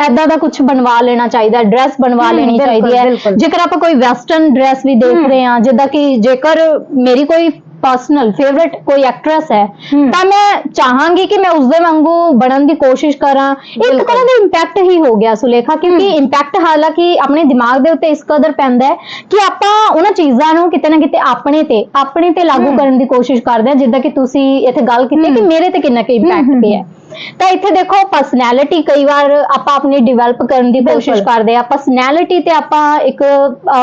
ਐਦਾਂ ਦਾ ਕੁਝ ਬਣਵਾ ਲੈਣਾ ਚਾਹੀਦਾ ਡਰੈਸ ਬਣਵਾ ਹਮ, ਲੈਣੀ ਬਿਲਕੁਲ, ਚਾਹੀਦੀ ਹੈ ਬਿਲਕੁਲ। ਜੇਕਰ ਆਪਾਂ ਕੋਈ ਵੈਸਟਰਨ ਡਰੈਸ ਵੀ ਦੇਖ। ਰਹੇ ਆ ਜਿੱਦਾਂ ਕਿ ਜੇਕਰ ਮੇਰੀ ਕੋਈ ਪਰਸਨਲ ਫੇਵਰਿਟ ਕੋਈ ਐਕਟ੍ਰੈਸ ਹੈ। ਤਾਂ ਮੈਂ ਚਾਹਾਂਗੀ ਕਿ ਮੈਂ ਉਸ ਦੇ ਵਾਂਗੂ ਬਣਨ ਦੀ ਕੋਸ਼ਿਸ਼ ਕਰਾਂ ਇੱਕ। ਤਰ੍ਹਾਂ ਦਾ ਇੰਪੈਕਟ ਹੀ ਹੋ ਗਿਆ ਸੁਲੇਖਾ ਕਿਉਂਕਿ। ਇੰਪੈਕਟ ਹਾਲਾਂਕਿ ਆਪਣੇ ਦਿਮਾਗ ਦੇ ਉੱਤੇ ਇਸ ਕਦਰ ਪੈਂਦਾ ਹੈ ਕਿ ਆਪਾਂ ਉਹਨਾਂ ਚੀਜ਼ਾਂ ਨੂੰ ਕਿਤੇ ਨਾ ਕਿਤੇ ਆਪਣੇ ਤੇ ਆਪਣੇ ਤੇ ਲਾਗੂ। ਕਰਨ ਦੀ ਕੋਸ਼ਿਸ਼ ਕਰਦੇ ਹਾਂ ਜਿੱਦਾਂ ਕਿ ਤੁਸੀਂ ਇੱਥੇ ਗੱਲ ਕੀਤੀ ਕਿ। ਮੇਰੇ ਤੇ ਕਿੰਨਾ ਕੁ ਇੰਪੈਕਟ ਪਿਆ। ਤਾਂ ਇੱਥੇ ਦੇਖੋ ਪਰਸਨੈਲਿਟੀ ਕਈ ਵਾਰ ਆਪਾਂ ਆਪਣੀ ਡਿਵੈਲਪ ਕਰਨ ਦੀ ਕੋਸ਼ਿਸ਼। ਕਰਦੇ ਆ ਪਰਸਨੈਲਿਟੀ ਤੇ ਆਪਾਂ ਇੱਕ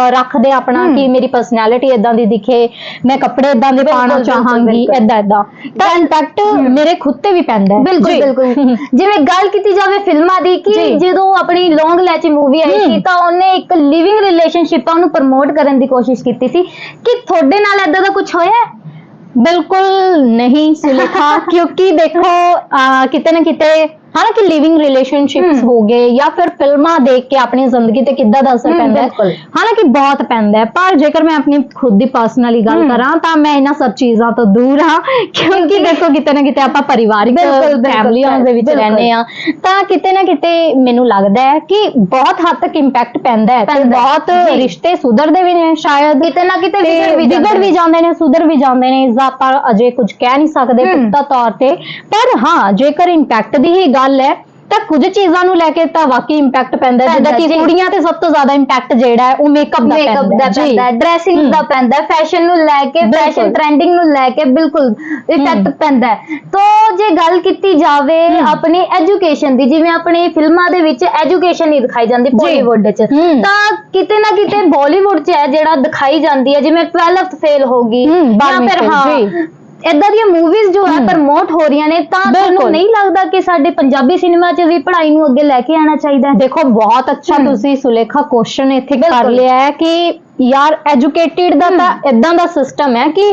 ਰੱਖਦੇ ਆ ਆਪਣਾ। ਕਿ ਮੇਰੀ ਪਰਸਨੈਲਿਟੀ ਇਦਾਂ ਦੀ ਦਿਖੇ ਮੈਂ ਕੱਪੜੇ ਇਦਾਂ ਦੇ ਪਾਣਾ ਬਿਲਕੁਲ, ਚਾਹਾਂਗੀ। ਇਦਾਂ ਇਦਾਂ ਤਾਂ ਇੰਪੈਕਟ। ਮੇਰੇ ਖੁਦ ਤੇ ਵੀ ਪੈਂਦਾ ਹੈ ਬਿਲਕੁਲ। ਬਿਲਕੁਲ ਜਿਵੇਂ ਗੱਲ ਕੀਤੀ ਜਾਵੇ ਫਿਲਮਾਂ ਦੀ ਕਿ। ਜਦੋਂ ਆਪਣੀ ਲੌਂਗ ਲੈਚੀ ਮੂਵੀ ਆਈ। ਸੀ ਤਾਂ ਉਹਨੇ ਇੱਕ ਲਿਵਿੰਗ ਰਿਲੇਸ਼ਨਸ਼ਿਪ ਨੂੰ ਪ੍ਰਮੋਟ ਕਰਨ ਦੀ ਕੋਸ਼ਿਸ਼ ਕੀਤੀ ਸੀ ਕਿ ਤੁਹਾਡੇ ਨਾਲ ਏਦਾਂ ਦਾ ਕੁਝ ਹੋਇਆ ਹੈ? ਬਿਲਕੁਲ ਨਹੀਂ ਸੁਲੇਖਾ ਕਿਉਂਕਿ ਦੇਖੋ ਅਹ, ਕਿਤੇ ਨਾ ਕਿਤੇ ਹਾਲਾਂਕਿ ਲਿਵਿੰਗ ਰਿਲੇਸ਼ਨਸ਼ਿਪਸ। ਹੋ ਗਏ ਜਾਂ ਫਿਰ ਫਿਲਮਾਂ ਦੇਖ ਕੇ ਆਪਣੀ ਜ਼ਿੰਦਗੀ ਤੇ ਕਿੱਦਾਂ ਦਾ ਅਸਰ ਪੈਂਦਾ ਹੈ। ਹਾਲਾਂਕਿ ਬਹੁਤ ਪੈਂਦਾ ਹੈ ਪਰ ਜੇਕਰ ਮੈਂ ਆਪਣੀ ਖੁਦ ਦੀ ਪਰਸਨਲੀ ਗੱਲ। ਕਰਾਂ ਤਾਂ ਮੈਂ ਇਹਨਾਂ ਸਭ ਚੀਜ਼ਾਂ ਤੋਂ ਦੂਰ ਹਾਂ ਕਿਉਂਕਿ ਦੇਖੋ ਕਿਤੇ ਨਾ ਕਿਤੇ ਆਪਾਂ ਪਰਿਵਾਰਿਕ ਫੈਮਲੀਆਂ ਦੇ ਵਿੱਚ। ਰਹਿੰਦੇ ਆ ਤਾਂ ਕਿਤੇ ਨਾ ਕਿਤੇ ਮੈਨੂੰ ਲੱਗਦਾ ਹੈ ਕਿ ਬਹੁਤ ਹੱਦ ਤੱਕ ਇੰਪੈਕਟ ਪੈਂਦਾ ਹੈ ਤੇ। ਬਹੁਤ। ਰਿਸ਼ਤੇ ਸੁਧਰਦੇ ਵੀ ਨੇ ਸ਼ਾਇਦ ਕਿਤੇ ਨਾ ਕਿਤੇ ਵਿਗੜ ਵੀ ਜਾਂਦੇ ਨੇ। ਸੁਧਰ ਵੀ ਜਾਂਦੇ ਨੇ ਇਸ ਦਾ ਆਪਾਂ ਅਜੇ ਕੁਝ ਕਹਿ ਨਹੀਂ ਸਕਦੇ। ਪੁਖਤਾ ਤੌਰ ਤੇ ਪਰ ਹਾਂ ਜੇਕਰ ਇੰਪੈਕਟ ਦੀ ਹੀ ਗੱਲ ਹੈ ਤਾਂ ਕੁਝ ਚੀਜ਼ਾਂ ਨੂੰ ਲੈ ਕੇ ਤਾਂ ਵਾਕਈ ਇੰਪੈਕਟ ਪੈਂਦਾ ਹੈ। ਜਿੱਦਾਂ ਕਿ। ਕੁੜੀਆਂ ਤੇ ਸਭ ਤੋਂ ਜ਼ਿਆਦਾ ਇੰਪੈਕਟ ਜਿਹੜਾ ਹੈ ਉਹ ਮੇਕਅਪ ਦਾ ਮੇਕਅਪ ਪੈਂਦਾ ਦਾ ਹੈ। ਜੀ। ਪੈਂਦਾ ਹੈ ਡਰੈਸਿੰਗ। ਦਾ ਪੈਂਦਾ ਹੈ ਫੈਸ਼ਨ ਨੂੰ ਲੈ ਕੇ। ਫੈਸ਼ਨ ਟ੍ਰੈਂਡਿੰਗ ਨੂੰ ਲੈ ਕੇ ਬਿਲਕੁਲ ਇਫੈਕਟ ਹਮ। ਪੈਂਦਾ ਹੈ ਤੋਂ ਜੇ ਗੱਲ ਕੀਤੀ ਜਾਵੇ। ਆਪਣੀ ਐਜੂਕੇਸ਼ਨ ਦੀ ਜਿਵੇਂ ਆਪਣੇ ਫਿਲਮਾਂ ਦੇ ਵਿੱਚ ਐਜੂਕੇਸ਼ਨ ਨਹੀਂ ਦਿਖਾਈ ਜਾਂਦੀ ਬਾਲੀਵੁੱਡ 'ਚ। ਤਾਂ ਕਿਤੇ ਨਾ ਕਿਤੇ ਬਾਲੀਵੁੱਡ 'ਚ ਹੈ ਜਿਹੜਾ ਦਿਖਾਈ ਜਾਂਦੀ ਹੈ ਜਿਵੇਂ 12th ਫੇਲ ਹੋ ਗਈ ਜਾਂ ਫਿਰ ਹਾਂ। ਇਦਾਂ ਦੀਆਂ ਮੂਵੀਜ਼ ਜੋ ਹੈ। ਪ੍ਰਮੋਟ ਹੋ ਰਹੀਆਂ ਨੇ ਤਾਂ ਤੁਹਾਨੂੰ। ਨਹੀਂ ਲੱਗਦਾ ਕਿ ਸਾਡੇ ਪੰਜਾਬੀ ਸਿਨੇਮਾ 'ਚ ਵੀ ਪੜ੍ਹਾਈ ਨੂੰ ਅੱਗੇ ਲੈ ਕੇ ਆਉਣਾ ਚਾਹੀਦਾ ਹੈ ਦੇਖੋ ਬਹੁਤ ਅੱਛਾ। ਤੁਸੀਂ ਸੁਲੇਖਾ ਕੁਐਸਚਨ ਇੱਥੇ ਕਰ। ਲਿਆ ਹੈ ਕਿ ਯਾਰ ਐਜੂਕੇਟਿਡ ਦਾ। ਤਾਂ ਇਦਾਂ ਦਾ ਸਿਸਟਮ ਹੈ ਕਿ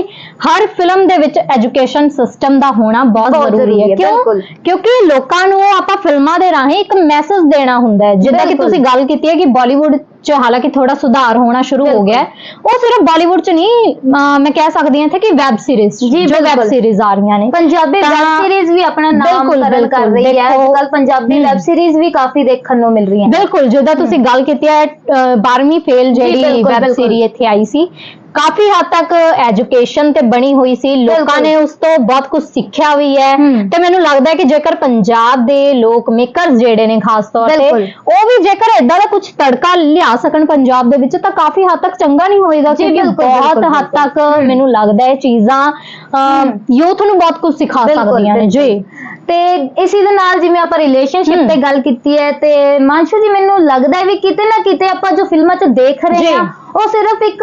ਹਰ ਫਿਲਮ ਦੇ ਵਿੱਚ ਐਜੂਕੇਸ਼ਨ ਸਿਸਟਮ ਦਾ ਹੋਣਾ ਬਹੁਤ ਜ਼ਰੂਰੀ ਹੈ ਕਿਉਂ। ਕਿਉਂਕਿ ਲੋਕਾਂ ਨੂੰ ਆਪਾਂ ਫਿਲਮਾਂ ਦੇ ਰਾਹੀਂ ਇੱਕ ਮੈਸੇਜ ਦੇਣਾ ਹੁੰਦਾ ਹੈ ਜਿੱਦਾਂ ਕਿ। ਤੁਸੀਂ ਗੱਲ ਕੀਤੀ ਹੈ ਕਿ ਬਾਲੀਵੁੱਡ 'ਚ ਹਾਲਾਂਕਿ ਥੋੜਾ ਸੁਧਾਰ ਹੋਣਾ ਸ਼ੁਰੂ ਹੋ। ਗਿਆ ਹੈ ਉਹ ਸਿਰਫ ਬਾਲੀਵੁੱਡ 'ਚ ਨਹੀਂ ਮੈਂ ਕਹਿ ਸਕਦੀ ਹਾਂ ਇੱਥੇ ਕਿ ਵੈਬ ਸੀਰੀਜ਼ ਜੀ, ਜੋ ਵੈਬ ਬਿਲਕੁਲ। ਸੀਰੀਜ਼ ਆ ਰਹੀਆਂ ਨੇ ਪੰਜਾਬੀ ਤਾਂ- ਵੈਬ ਸੀਰੀਜ਼ ਵੀ ਆਪਣਾ ਨਾਮ ਬਿਲਕੁਲ, ਕਰਨ ਕਰ ਬਿਲਕੁਲ। ਰਹੀ ਹੈ ਦੇਖੋ- ਅੱਜ ਕੱਲ ਪੰਜਾਬੀ ਹਮ। ਵੈਬ ਸੀਰੀਜ਼ ਵੀ ਕਾਫੀ ਦੇਖਣ ਨੂੰ ਮਿਲ ਰਹੀਆਂ ਬਿਲਕੁਲ ਜਿੱਦਾਂ ਤੁਸੀਂ ਗੱਲ ਕੀਤੀ ਹੈ 12ਵੀਂ ਫੇਲ ਜਿਹੜੀ ਬਿਲਕੁਲ, ਵੈਬ ਬਿਲਕੁਲ। ਸੀਰੀ ਇੱਥੇ ਆਈ ਸੀ ਕਾਫੀ ਹੱਦ ਤੱਕ ਐਜੂਕੇਸ਼ਨ ਤੇ ਬਣੀ ਹੋਈ ਸੀ ਲੋਕਾਂ। ਨੇ ਉਸ ਤੋਂ ਬਹੁਤ ਕੁਝ ਸਿੱਖਿਆ ਵੀ ਹੈ। ਤੇ ਮੈਨੂੰ ਲੱਗਦਾ ਹੈ ਕਿ ਜੇਕਰ ਪੰਜਾਬ ਦੇ ਲੋਕ ਮੇਕਰਸ ਜਿਹੜੇ ਨੇ ਖਾਸ ਤੌਰ ਤੇ। ਉਹ ਵੀ ਜੇਕਰ ਇਦਾਂ ਦਾ ਕੁਝ ਤੜਕਾ ਲਿਆ ਸਕਣ ਪੰਜਾਬ ਦੇ ਵਿੱਚ ਤਾਂ ਕਾਫੀ ਹੱਦ ਤੱਕ ਚੰਗਾ ਨਹੀਂ ਹੋਏਗਾ ਕਿਉਂਕਿ ਬਹੁਤ ਹੱਦ। ਤੱਕ। ਮੈਨੂੰ ਲੱਗਦਾ ਹੈ ਚੀਜ਼ਾਂ। ਯੂਥ ਨੂੰ ਬਹੁਤ ਕੁਝ ਸਿਖਾ ਸਕਦੀਆਂ ਨੇ ਜੀ। ਤੇ ਇਸੇ ਦੇ ਨਾਲ ਜਿਵੇਂ ਆਪਾਂ ਰਿਲੇਸ਼ਨਸ਼ਿਪ। ਤੇ ਗੱਲ ਕੀਤੀ ਹੈ ਤੇ ਮਾਨਸ਼ੂ ਜੀ ਮੈਨੂੰ ਲੱਗਦਾ ਹੈ ਵੀ ਕਿਤੇ ਨਾ ਕਿਤੇ ਆਪਾਂ ਜੋ ਫਿਲਮਾਂ 'ਚ ਦੇਖ ਰਹੇ। ਹਾਂ ਉਹ ਸਿਰਫ ਇੱਕ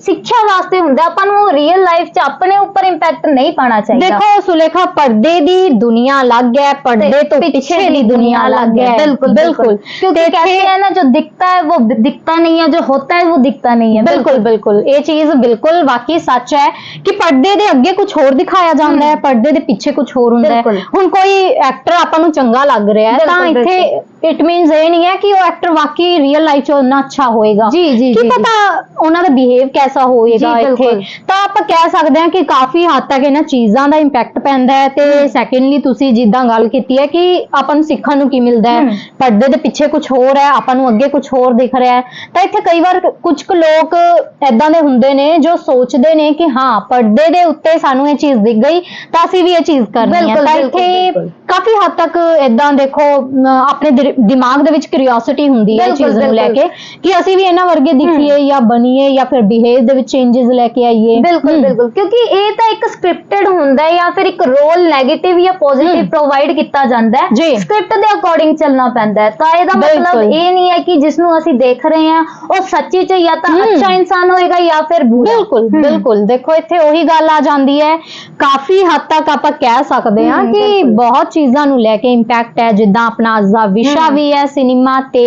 ਸਿੱਖਿਆ ਵਾਸਤੇ ਹੁੰਦਾ। ਆਪਾਂ ਨੂੰ ਰੀਅਲ ਲਾਈਫ 'ਚ ਆਪਣੇ ਉੱਪਰ ਇੰਪੈਕਟ ਨਹੀਂ ਪਾਉਣਾ ਚਾਹੀਦਾ। ਦੇਖੋ ਸੁਲੇਖਾ ਪਰਦੇ ਦੀ ਦੁਨੀਆ ਅਲੱਗ ਹੈ ਪਰਦੇ ਤੋਂ ਪਿੱਛੇ ਦੀ ਦੁਨੀਆ ਅਲੱਗ ਹੈ। ਬਿਲਕੁਲ ਬਿਲकुल क्योंकि कहते हैं ना जो दिखता है वो दिखता नहीं है जो होता है वो दिखता नहीं है बिल्कुल बिल्कुल ये चीज बिल्कुल वाकई सच है कि पर्दे ਦੇ ਅੱਗੇ ਕੁਝ ਹੋਰ ਦਿਖਾਇਆ ਜਾਂਦਾ ਹੈ ਪਰਦੇ ਦੇ ਪਿੱਛੇ ਕੁਝ ਹੋਰ ਹੁੰਦਾ ਹੈ। ਹੁਣ ਕੋਈ ਐਕਟਰ ਆਪਾਂ ਨੂੰ ਚੰਗਾ ਲੱਗ ਰਿਹਾ ਹੈ ਤਾਂ ਇੱਥੇ ਇਟ ਮੀਨਸ ਇਹ ਨਹੀਂ ਹੈ ਕਿ ਉਹ ਐਕਟਰ ਵਾਕਈ ਰੀਅਲ ਲਾਈਫ 'ਚ ਉਹਨਾਂ ਅੱਛਾ ਹੋਏਗਾ। ਜੀ ਜੀ। ਕੀ ਪਤਾ ਉਹਨਾਂ ਦਾ ਬਿਹੇਵ ਕੈਸਾ ਹੋਏਗਾ ਇੱਥੇ। ਤਾਂ ਆਪਾਂ ਕਹਿ ਸਕਦੇ ਹਾਂ ਕਿ ਕਾਫੀ ਹੱਦ ਤੱਕ ਇਹਨਾਂ ਚੀਜ਼ਾਂ ਦਾ ਇੰਪੈਕਟ ਪੈਂਦਾ ਹੈ ਤੇ ਸੈਕੰਡਲੀ ਤੁਸੀਂ ਜਿੱਦਾਂ ਗੱਲ ਕੀਤੀ ਹੈ ਕਿ ਆਪਾਂ ਨੂੰ ਸਿੱਖਣ ਨੂੰ ਕੀ ਮਿਲਦਾ ਹੈ। ਪਰਦੇ ਦੇ ਪਿੱਛੇ ਕੁਝ ਹੋਰ ਹੈ ਆਪਾਂ ਨੂੰ ਅੱਗੇ ਕੁਝ ਹੋਰ ਦਿਖ ਰਿਹਾ ਹੈ ਤਾਂ ਇੱਥੇ ਕਈ ਵਾਰ ਕੁਝ ਕੁ ਲੋਕ ਐਦਾਂ ਦੇ ਹੁੰਦੇ ਨੇ ਜੋ ਸੋਚਦੇ ਨੇ ਕਿ ਹਾਂ ਪਰਦੇ ਦੇ ਉੱਤੇ ਸਾਨੂੰ ਇਹ ਚੀਜ਼ ਦਿਖ ਗਈ ਤਾਂ ਅਸੀਂ ਵੀ ਇਹ ਚੀਜ਼ ਕਰਨੀ ਹੈ ਤਾਂ ਇੱਥੇ। ਕਾਫੀ ਹੱਦ ਤੱਕ ਐਦਾਂ ਦੇਖੋ ਆਪਣੇ ਦਿਮਾਗ ਦੇ ਵਿੱਚ ਕਿਉਰਿਓਸਿਟੀ ਹੁੰਦੀ ਹੈ ਇਹ ਚੀਜ਼ ਨੂੰ ਲੈ। ਕੇ ਕਿ ਅਸੀਂ ਵੀ ਇਹਨਾਂ ਵਰਗੇ ਲਿਖੀਏ ਜਾਂ ਬਣੀਏ ਜਾਂ ਫਿਰ ਬਿਹੇਵ ਦੇ ਵਿੱਚ ਚੇਂजेस ਲੈ ਕੇ ਆਈਏ। ਬਿਲਕੁਲ ਬਿਲਕੁਲ। ਕਿਉਂਕਿ ਇਹ ਤਾਂ ਇੱਕ ਸਕ੍ਰਿਪਟਡ ਹੁੰਦਾ ਜਾਂ ਫਿਰ ਇੱਕ ਰੋਲ 네ਗੇਟਿਵ ਜਾਂ ਪੋਜ਼ਿਟਿਵ ਪ੍ਰੋਵਾਈਡ ਕੀਤਾ ਜਾਂਦਾ ਹੈ। ਸਕ੍ਰਿਪਟ ਦੇ ਅਕੋਰਡਿੰਗ ਚੱਲਣਾ ਪੈਂਦਾ ਹੈ। ਤਾਂ ਇਹਦਾ ਮਤਲਬ ਇਹ ਨਹੀਂ ਹੈ ਕਿ ਜਿਸ ਨੂੰ ਅਸੀਂ ਦੇਖ ਰਹੇ ਹਾਂ ਉਹ ਸੱਚੀ ਚ ਜਾਂ ਤਾਂ ਅੱਛਾ ਇਨਸਾਨ ਹੋਏਗਾ ਜਾਂ ਫਿਰ ਬੁਰਾ। ਬਿਲਕੁਲ ਬਿਲਕੁਲ। ਦੇਖੋ ਇੱਥੇ ਉਹੀ ਗੱਲ ਆ ਜਾਂਦੀ ਹੈ। ਕਾਫੀ ਹੱਦ ਤੱਕ ਆਪਾਂ ਕਹਿ ਸਕਦੇ ਹਾਂ ਕਿ ਬਹੁਤ ਚੀਜ਼ਾਂ ਨੂੰ ਲੈ ਕੇ ਇੰਪੈਕਟ ਹੈ। ਜਿੱਦਾਂ ਆਪਣਾ ਅੱਜ ਦਾ ਵਿਸ਼ਾ ਵੀ ਹੈ ਸਿਨੇਮਾ ਤੇ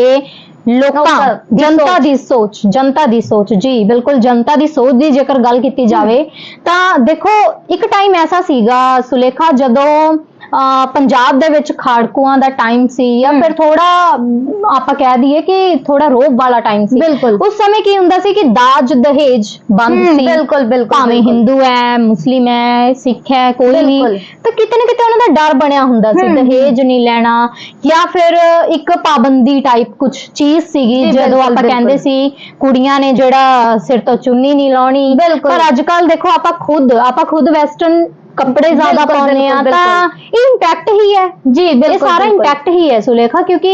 ਲੋਕਾਂ ਜਨਤਾ। ਦੀ ਸੋਚ ਜਨਤਾ ਦੀ ਸੋਚ ਜੀ ਬਿਲਕੁਲ ਜਨਤਾ ਦੀ ਸੋਚ ਦੀ ਜੇਕਰ ਗੱਲ ਕੀਤੀ ਜਾਵੇ ਤਾਂ ਦੇਖੋ ਇੱਕ ਟਾਈਮ ਐਸਾ ਸੀਗਾ ਸੁਲੇਖਾ ਜਦੋਂ ਅਹ, ਪੰਜਾਬ ਦੇ ਵਿੱਚ ਖਾੜਕੂਆਂ ਦਾ ਟਾਈਮ ਸੀ ਜਾਂ। ਫਿਰ ਥੋੜਾ ਆਪਾਂ ਕਹਿ ਦਈਏ ਕਿ ਥੋੜਾ ਰੋਬ ਵਾਲਾ ਟਾਈਮ ਸੀ ਬਿਲਕੁਲ। ਉਸ ਸਮੇਂ ਕੀ ਹੁੰਦਾ ਸੀ ਕਿ ਦਾਜ ਦਹੇਜ ਬੰਦ ਸੀ ਬਿਲਕੁਲ, ਬਿਲਕੁਲ, ਭਾਵੇਂ। ਹਿੰਦੂ ਹੈ ਮੁਸਲਿਮ ਹੈ ਸਿੱਖ ਹੈ ਕੋਈ ਵੀ। ਤਾਂ ਕਿਤੇ ਨਾ ਕਿਤੇ ਉਹਨਾਂ ਦਾ ਡਰ ਬਣਿਆ ਹੁੰਦਾ ਸੀ ਦਹੇਜ ਨਹੀਂ ਲੈਣਾ ਜਾਂ ਫਿਰ ਇੱਕ ਪਾਬੰਦੀ ਟਾਈਪ ਕੁਝ ਚੀਜ਼ ਸੀਗੀ ਜਦੋਂ ਆਪਾਂ ਕਹਿੰਦੇ। ਸੀ ਕੁੜੀਆਂ ਨੇ ਜਿਹੜਾ ਸਿਰ ਤੋਂ ਚੁੰਨੀ ਨਹੀਂ ਲਾਉਣੀ। ਪਰ ਅੱਜ ਕੱਲ ਦੇਖੋ ਆਪਾਂ ਖੁਦ ਆਪਾਂ ਖੁਦ ਵੈਸਟਰਨ ਕੱਪੜੇ ਜ਼ਿਆਦਾ ਬਿਲਕੁਲ, ਪਾਉਂਦੇ ਆ ਬਿਲਕੁਲ, ਤਾਂ ਇਹ ਇੰਪੈਕਟ ਹੀ ਹੈ ਜੀ ਇਹ ਬਿਲਕੁਲ ਸਾਰਾ ਬਿਲਕੁਲ। ਇੰਪੈਕਟ ਹੀ ਹੈ ਸੁਲੇਖਾ ਕਿਉਂਕਿ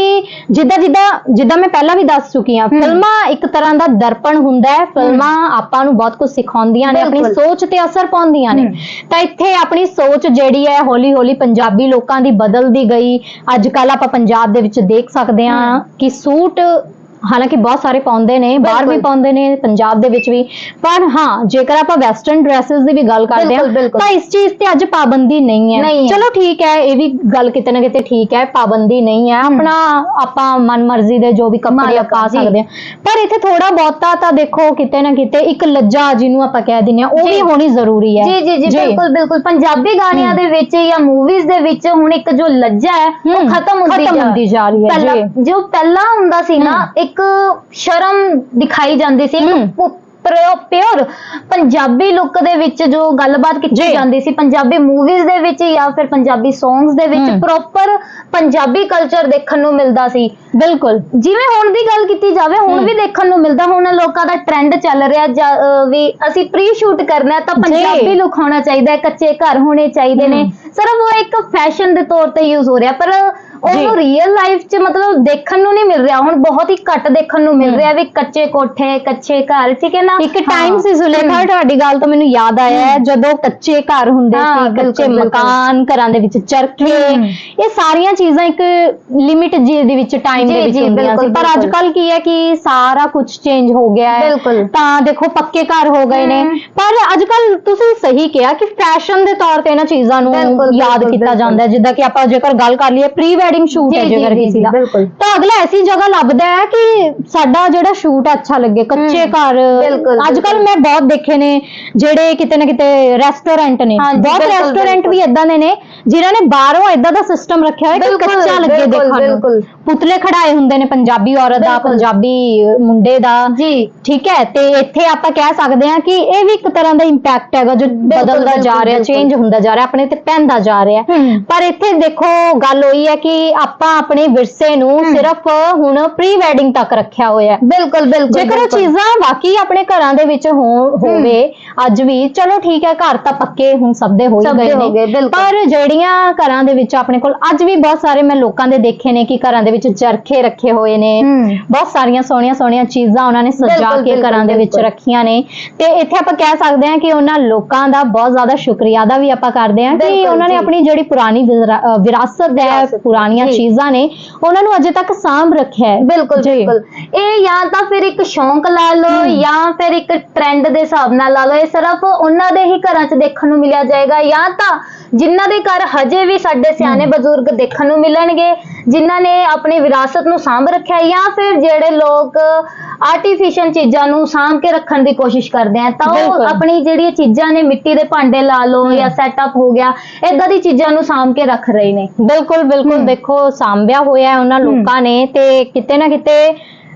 ਜਿੱਦਾਂ ਜਿੱਦਾਂ ਜਿੱਦਾਂ ਮੈਂ ਪਹਿਲਾਂ ਵੀ ਦੱਸ ਚੁੱਕੀ ਹਾਂ ਹਮ। ਫਿਲਮਾਂ ਇੱਕ ਤਰ੍ਹਾਂ ਦਾ ਦਰਪਣ ਹੁੰਦਾ ਹੈ ਫਿਲਮਾਂ ਆਪਾਂ ਨੂੰ ਬਹੁਤ ਕੁਝ ਸਿਖਾਉਂਦੀਆਂ ਨੇ ਆਪਣੀ ਬਿਲਕੁਲ। ਸੋਚ ਤੇ ਅਸਰ ਪਾਉਂਦੀਆਂ ਨੇ ਹਮ। ਤਾਂ ਇੱਥੇ ਆਪਣੀ ਸੋਚ ਜਿਹੜੀ ਹੈ ਹੌਲੀ ਹੌਲੀ ਪੰਜਾਬੀ ਲੋਕਾਂ ਦੀ ਬਦਲਦੀ ਗਈ ਅੱਜ ਕੱਲ ਆਪਾਂ ਪੰਜਾਬ ਦੇ ਵਿੱਚ ਦੇਖ ਸਕਦੇ ਹਾਂ। ਕਿ ਸੂਟ ਹਾਲਾਂਕਿ ਬਹੁਤ ਸਾਰੇ ਪਾਉਂਦੇ ਨੇ ਬਾਹਰ ਵੀ। ਪਾਉਂਦੇ ਨੇ ਪੰਜਾਬ ਦੇ ਵਿੱਚ ਵੀ ਪਰ ਹਾਂ ਜੇਕਰ ਆਪਾਂ ਵੈਸਟਰਨ ਡਰੈਸਸ ਦੀ ਵੀ ਗੱਲ ਕਰਦੇ ਬਿਲਕੁਲ। ਤਾਂ ਇਸ ਚੀਜ਼ ਤੇ ਅੱਜ ਪਾਬੰਦੀ ਨਹੀਂ ਹੈ। ਚਲੋ ਠੀਕ ਹੈ ਇਹ ਵੀ ਗੱਲ ਕਿਤੇ ਨਾ ਕਿਤੇ ਠੀਕ ਹੈ ਪਾਬੰਦੀ ਨਹੀਂ ਹੈ ਆਪਣਾ ਆਪਾਂ ਮਨਮਰਜ਼ੀ ਦੇ ਜੋ ਵੀ ਕੱਪੜੇ ਪਾ। ਸਕਦੇ ਹਾਂ ਪਰ ਇੱਥੇ ਥੋੜਾ ਬਹੁਤਾ ਤਾਂ ਦੇਖੋ ਕਿਤੇ ਨਾ ਕਿਤੇ ਇੱਕ ਲੱਜਾ ਜਿਹਨੂੰ ਆਪਾਂ ਕਹਿ ਦਿੰਦੇ ਹਾਂ ਉਹ। ਵੀ ਹੋਣੀ ਜ਼ਰੂਰੀ ਹੈ ਜੀ ਜੀ ਜੀ ਬਿਲਕੁਲ ਬਿਲਕੁਲ ਪੰਜਾਬੀ ਗਾਣਿਆਂ ਦੇ ਵਿੱਚ ਜਾਂ ਮੂਵੀਜ਼ ਦੇ ਵਿੱਚ ਹੁਣ ਇੱਕ ਜੋ ਲੱਜਾ ਹੈ ਉਹ ਖਤਮ ਹੁੰਦੀ ਜਾ- ਰਹੀ ਹੈ। ਜੋ ਪਹਿਲਾਂ ਹੁੰਦਾ ਸੀ ਨਾ ਇੱਕ ਸ਼ਰਮ ਦਿਖਾਈ ਜਾਂਦੀ ਸੀ। ਇੱਕ ਪਿਓਰ ਪੰਜਾਬੀ ਲੁੱਕ ਦੇ ਵਿੱਚ ਜੋ ਗੱਲਬਾਤ ਕੀਤੀ। ਜਾਂਦੀ ਸੀ ਪੰਜਾਬੀ ਮੂਵੀਜ਼ ਦੇ ਵਿੱਚ ਜਾਂ ਫਿਰ ਪੰਜਾਬੀ ਸੌਂਗਸ ਦੇ ਵਿੱਚ। ਪ੍ਰੋਪਰ ਪੰਜਾਬੀ ਕਲਚਰ ਦੇਖਣ ਨੂੰ ਮਿਲਦਾ ਸੀ ਬਿਲਕੁਲ ਜਿਵੇਂ ਹੁਣ ਦੀ ਗੱਲ ਕੀਤੀ ਜਾਵੇ ਹੁਣ। ਵੀ ਦੇਖਣ ਨੂੰ ਮਿਲਦਾ ਹੁਣ ਲੋਕਾਂ ਦਾ ਟ੍ਰੈਂਡ ਚੱਲ ਰਿਹਾ ਵੀ ਅਸੀਂ ਪ੍ਰੀ ਸ਼ੂਟ ਕਰਨਾ ਤਾਂ। ਪੰਜਾਬੀ ਲੁੱਕ ਹੋਣਾ ਚਾਹੀਦਾ ਹੈ ਕੱਚੇ ਘਰ ਹੋਣੇ ਚਾਹੀਦੇ ਨੇ। ਸਿਰਫ ਉਹ ਇੱਕ ਫੈਸ਼ਨ ਦੇ ਤੌਰ ਤੇ ਯੂਜ਼ ਹੋ ਰਿਹਾ ਪਰ ਉਹਨੂੰ ਜੀ। ਰੀਅਲ ਲਾਈਫ 'ਚ ਮਤਲਬ ਦੇਖਣ ਨੂੰ ਨਹੀਂ ਮਿਲ ਰਿਹਾ ਹੁਣ ਬਹੁਤ ਹੀ ਘੱਟ ਦੇਖਣ ਨੂੰ ਮਿਲ। ਰਿਹਾ ਵੀ ਕੱਚੇ ਕੋਠੇ ਕੱਚੇ ਘਰ ਠੀਕ ਹੈ ਨਾ ਇੱਕ। ਟਾਈਮ ਸੀ ਸੁਲੇਖਾ। ਤੁਹਾਡੀ ਗੱਲ ਤੋਂ ਮੈਨੂੰ ਯਾਦ ਆਇਆ ਹੈ ਜਦੋਂ ਕੱਚੇ ਘਰ ਹੁੰਦੇ ਸੀ ਕੱਚੇ। ਮਕਾਨ ਘਰਾਂ ਦੇ ਵਿੱਚ ਚਰਖੇ। ਇਹ ਸਾਰੀਆਂ ਚੀਜ਼ਾਂ ਇੱਕ ਲਿਮਿਟ ਜੀ ਦੇ ਵਿੱਚ ਟਾਈਮ ਦੇ ਵਿੱਚ ਹੁੰਦੀਆਂ ਸੀ ਪਰ ਅੱਜ। ਕੱਲ ਕੀ ਹੈ ਕਿ ਸਾਰਾ ਕੁਝ ਚੇਂਜ ਹੋ ਗਿਆ ਹੈ। ਤਾਂ ਦੇਖੋ ਪੱਕੇ ਘਰ ਹੋ ਗਏ ਨੇ। ਪਰ ਅੱਜ ਕੱਲ ਤੁਸੀਂ ਸਹੀ ਕਿਹਾ ਕਿ ਫੈਸ਼ਨ ਦੇ ਤੌਰ ਤੇ ਇਹਨਾਂ ਚੀਜ਼ਾਂ ਨੂੰ ਯਾਦ ਕੀਤਾ। ਜਾਂਦਾ ਹੈ ਜਿੱਦਾਂ ਕਿ ਆਪਾਂ ਜੇਕਰ ਗੱਲ ਕਰ ਲਈਏ ਪ੍ਰੀ ਵੈਡਿੰਗ ਸ਼ੂਟ ਹੈ ਜੇਕਰ ਕਿਸੇ ਦਾ ਬਿਲਕੁਲ। ਤਾਂ ਅਗਲਾ ਐਸੀ ਜਗ੍ਹਾ ਲੱਭਦਾ ਹੈ ਕਿ ਸਾਡਾ ਜਿਹੜਾ ਸ਼ੂਟ ਅੱਛਾ ਲੱਗੇ ਕੱਚੇ ਘਰ ਅੱਜ ਕੱਲ। ਮੈਂ ਬਹੁਤ ਦੇਖੇ ਨੇ ਜਿਹੜੇ ਕਿਤੇ ਨਾ ਕਿਤੇ ਰੈਸਟੋਰੈਂਟ ਨੇ ਬਹੁਤ ਰੈਸਟੋਰੈਂਟ ਵੀ। ਇਦਾਂ ਦੇ ਨੇ ਜਿਨ੍ਹਾਂ ਨੇ ਬਾਹਰੋਂ ਇਦਾਂ ਦਾ ਸਿਸਟਮ ਰੱਖਿਆ ਹੋਇਆ ਕਿ ਕੱਚਾ ਲੱਗੇ ਦੇਖਣ ਨੂੰ। ਪੁਤਲੇ ਖੜਾਏ ਹੁੰਦੇ ਨੇ ਪੰਜਾਬੀ ਔਰਤ ਦਾ। ਪੰਜਾਬੀ ਮੁੰਡੇ ਦਾ ਜੀ ਠੀਕ ਹੈ ਤੇ ਇੱਥੇ ਆਪਾਂ ਕਹਿ ਸਕਦੇ ਹਾਂ ਕਿ ਇਹ ਵੀ ਇੱਕ ਤਰ੍ਹਾਂ ਦਾ ਇੰਪੈਕਟ ਹੈਗਾ ਜੋ ਬਦਲਦਾ ਜਾ ਰਿਹਾ। ਚੇਂਜ ਹੁੰਦਾ ਜਾ ਰਿਹਾ ਆਪਣੇ ਤੇ ਪੈਂਦਾ ਜਾ ਰਿਹਾ। ਪਰ ਇੱਥੇ ਦੇਖੋ ਗੱਲ ਹੋਈ ਹੈ ਕਿ ਆਪਾਂ ਆਪਣੇ ਵਿਰਸੇ ਨੂੰ। ਸਿਰਫ ਹੁਣ ਪ੍ਰੀ ਵੈਡਿੰਗ ਤੱਕ ਰੱਖਿਆ ਹੋਇਆ ਹੈ ਬਿਲਕੁਲ ਬਿਲਕੁਲ ਜੇਕਰ ਬਿਲਕੁਲ। ਚੀਜ਼ਾਂ ਵਾਕਈ ਆਪਣੇ ਘਰਾਂ ਦੇ ਵਿੱਚ ਹੋਵੇ ਅੱਜ ਵੀ ਚਲੋ ਠੀਕ ਹੈ ਘਰ ਤਾਂ ਪੱਕੇ ਹੁਣ ਸਭ ਦੇ ਹੋ ਗਏ ਨੇ। ਪਰ ਜਿਹੜੀਆਂ ਘਰਾਂ ਦੇ ਵਿੱਚ ਆਪਣੇ ਕੋਲ ਅੱਜ ਵੀ ਬਹੁਤ ਸਾਰੇ ਮੈਂ ਲੋਕਾਂ ਦੇ ਦੇਖੇ ਨੇ ਕਿ ਘਰਾਂ ਦੇ ਵਿੱਚ ਚਰਖੇ ਰੱਖੇ ਹੋਏ ਨੇ। ਬਹੁਤ ਸਾਰੀਆਂ ਸੋਹਣੀਆਂ ਸੋਹਣੀਆਂ ਚੀਜ਼ਾਂ ਉਹਨਾਂ ਨੇ ਸਜਾ ਕੇ ਘਰਾਂ ਦੇ ਵਿੱਚ। ਰੱਖੀਆਂ ਨੇ ਤੇ ਇੱਥੇ ਆਪਾਂ ਕਹਿ ਸਕਦੇ ਹਾਂ ਕਿ ਉਹਨਾਂ ਲੋਕਾਂ ਦਾ ਬਹੁਤ ਜ਼ਿਆਦਾ ਸ਼ੁਕਰੀਆ ਦਾ ਵੀ ਆਪਾਂ ਕਰਦੇ ਹਾਂ ਕਿ ਉਹਨਾਂ ਨੇ। ਆਪਣੀ ਜਿਹੜੀ ਪੁਰਾਣੀ ਵਿਰਾਸਤ ਹੈ ਵਿਰਾਸਤ, ਪੁਰਾਣੀਆਂ। ਚੀਜ਼ਾਂ ਨੇ ਉਹਨਾਂ ਨੂੰ ਅਜੇ ਤੱਕ ਸਾਂਭ ਰੱਖਿਆ ਹੈ ਬਿਲਕੁਲ ਜੀ। ਬਿਲਕੁਲ ਇਹ ਜਾਂ ਤਾਂ ਫਿਰ ਇੱਕ ਸ਼ੌਂਕ ਲਾ ਲਓ। ਜਾਂ ਫਿਰ ਇੱਕ ਟ੍ਰੈਂਡ ਦੇ ਹਿਸਾਬ ਨਾਲ ਲਾ ਲਓ ਇਹ ਸਿਰਫ ਉਹਨਾਂ ਦੇ ਹੀ ਘਰਾਂ 'ਚ ਦੇਖਣ ਨੂੰ ਮਿਲਿਆ ਜਾਏਗਾ ਜਾਂ ਤਾਂ ਜਿਨ੍ਹਾਂ ਦੇ ਘਰ ਹਜੇ ਵੀ ਸਾਡੇ ਸਿਆਣੇ ਬਜ਼ੁਰਗ ਦੇਖਣ ਨੂੰ ਮਿਲਣਗੇ ਜਿਨ੍ਹਾਂ ਨੇ ਆਪਣੀ ਵਿਰਾਸਤ ਨੂੰ ਸਾਂਭ ਰੱਖਿਆ ਜਾਂ ਫਿਰ ਜਿਹੜੇ ਲੋਕ ਆਰਟੀਫੀਸ਼ੀਅਲ ਚੀਜ਼ਾਂ ਨੂੰ ਸਾਂਭ ਕੇ ਰੱਖਣ ਦੀ ਕੋਸ਼ਿਸ਼ ਕਰਦੇ ਆ ਤਾਂ ਉਹ। ਆਪਣੀ ਜਿਹੜੀਆਂ ਚੀਜ਼ਾਂ ਨੇ ਮਿੱਟੀ ਦੇ ਭਾਂਡੇ ਲਾ ਲਓ। ਜਾਂ ਸੈਟਅਪ ਹੋ ਗਿਆ ਇਦਾਂ ਦੀ ਚੀਜ਼ਾਂ ਨੂੰ ਸਾਂਭ ਕੇ ਰੱਖ ਰਹੇ ਨੇ ਬਿਲਕੁਲ ਬਿਲਕੁਲ। ਦੇਖੋ ਸਾਂਭਿਆ ਹੋਇਆ ਹੈ ਉਹਨਾਂ। ਲੋਕਾਂ ਨੇ ਤੇ ਕਿਤੇ ਨਾ ਕਿਤੇ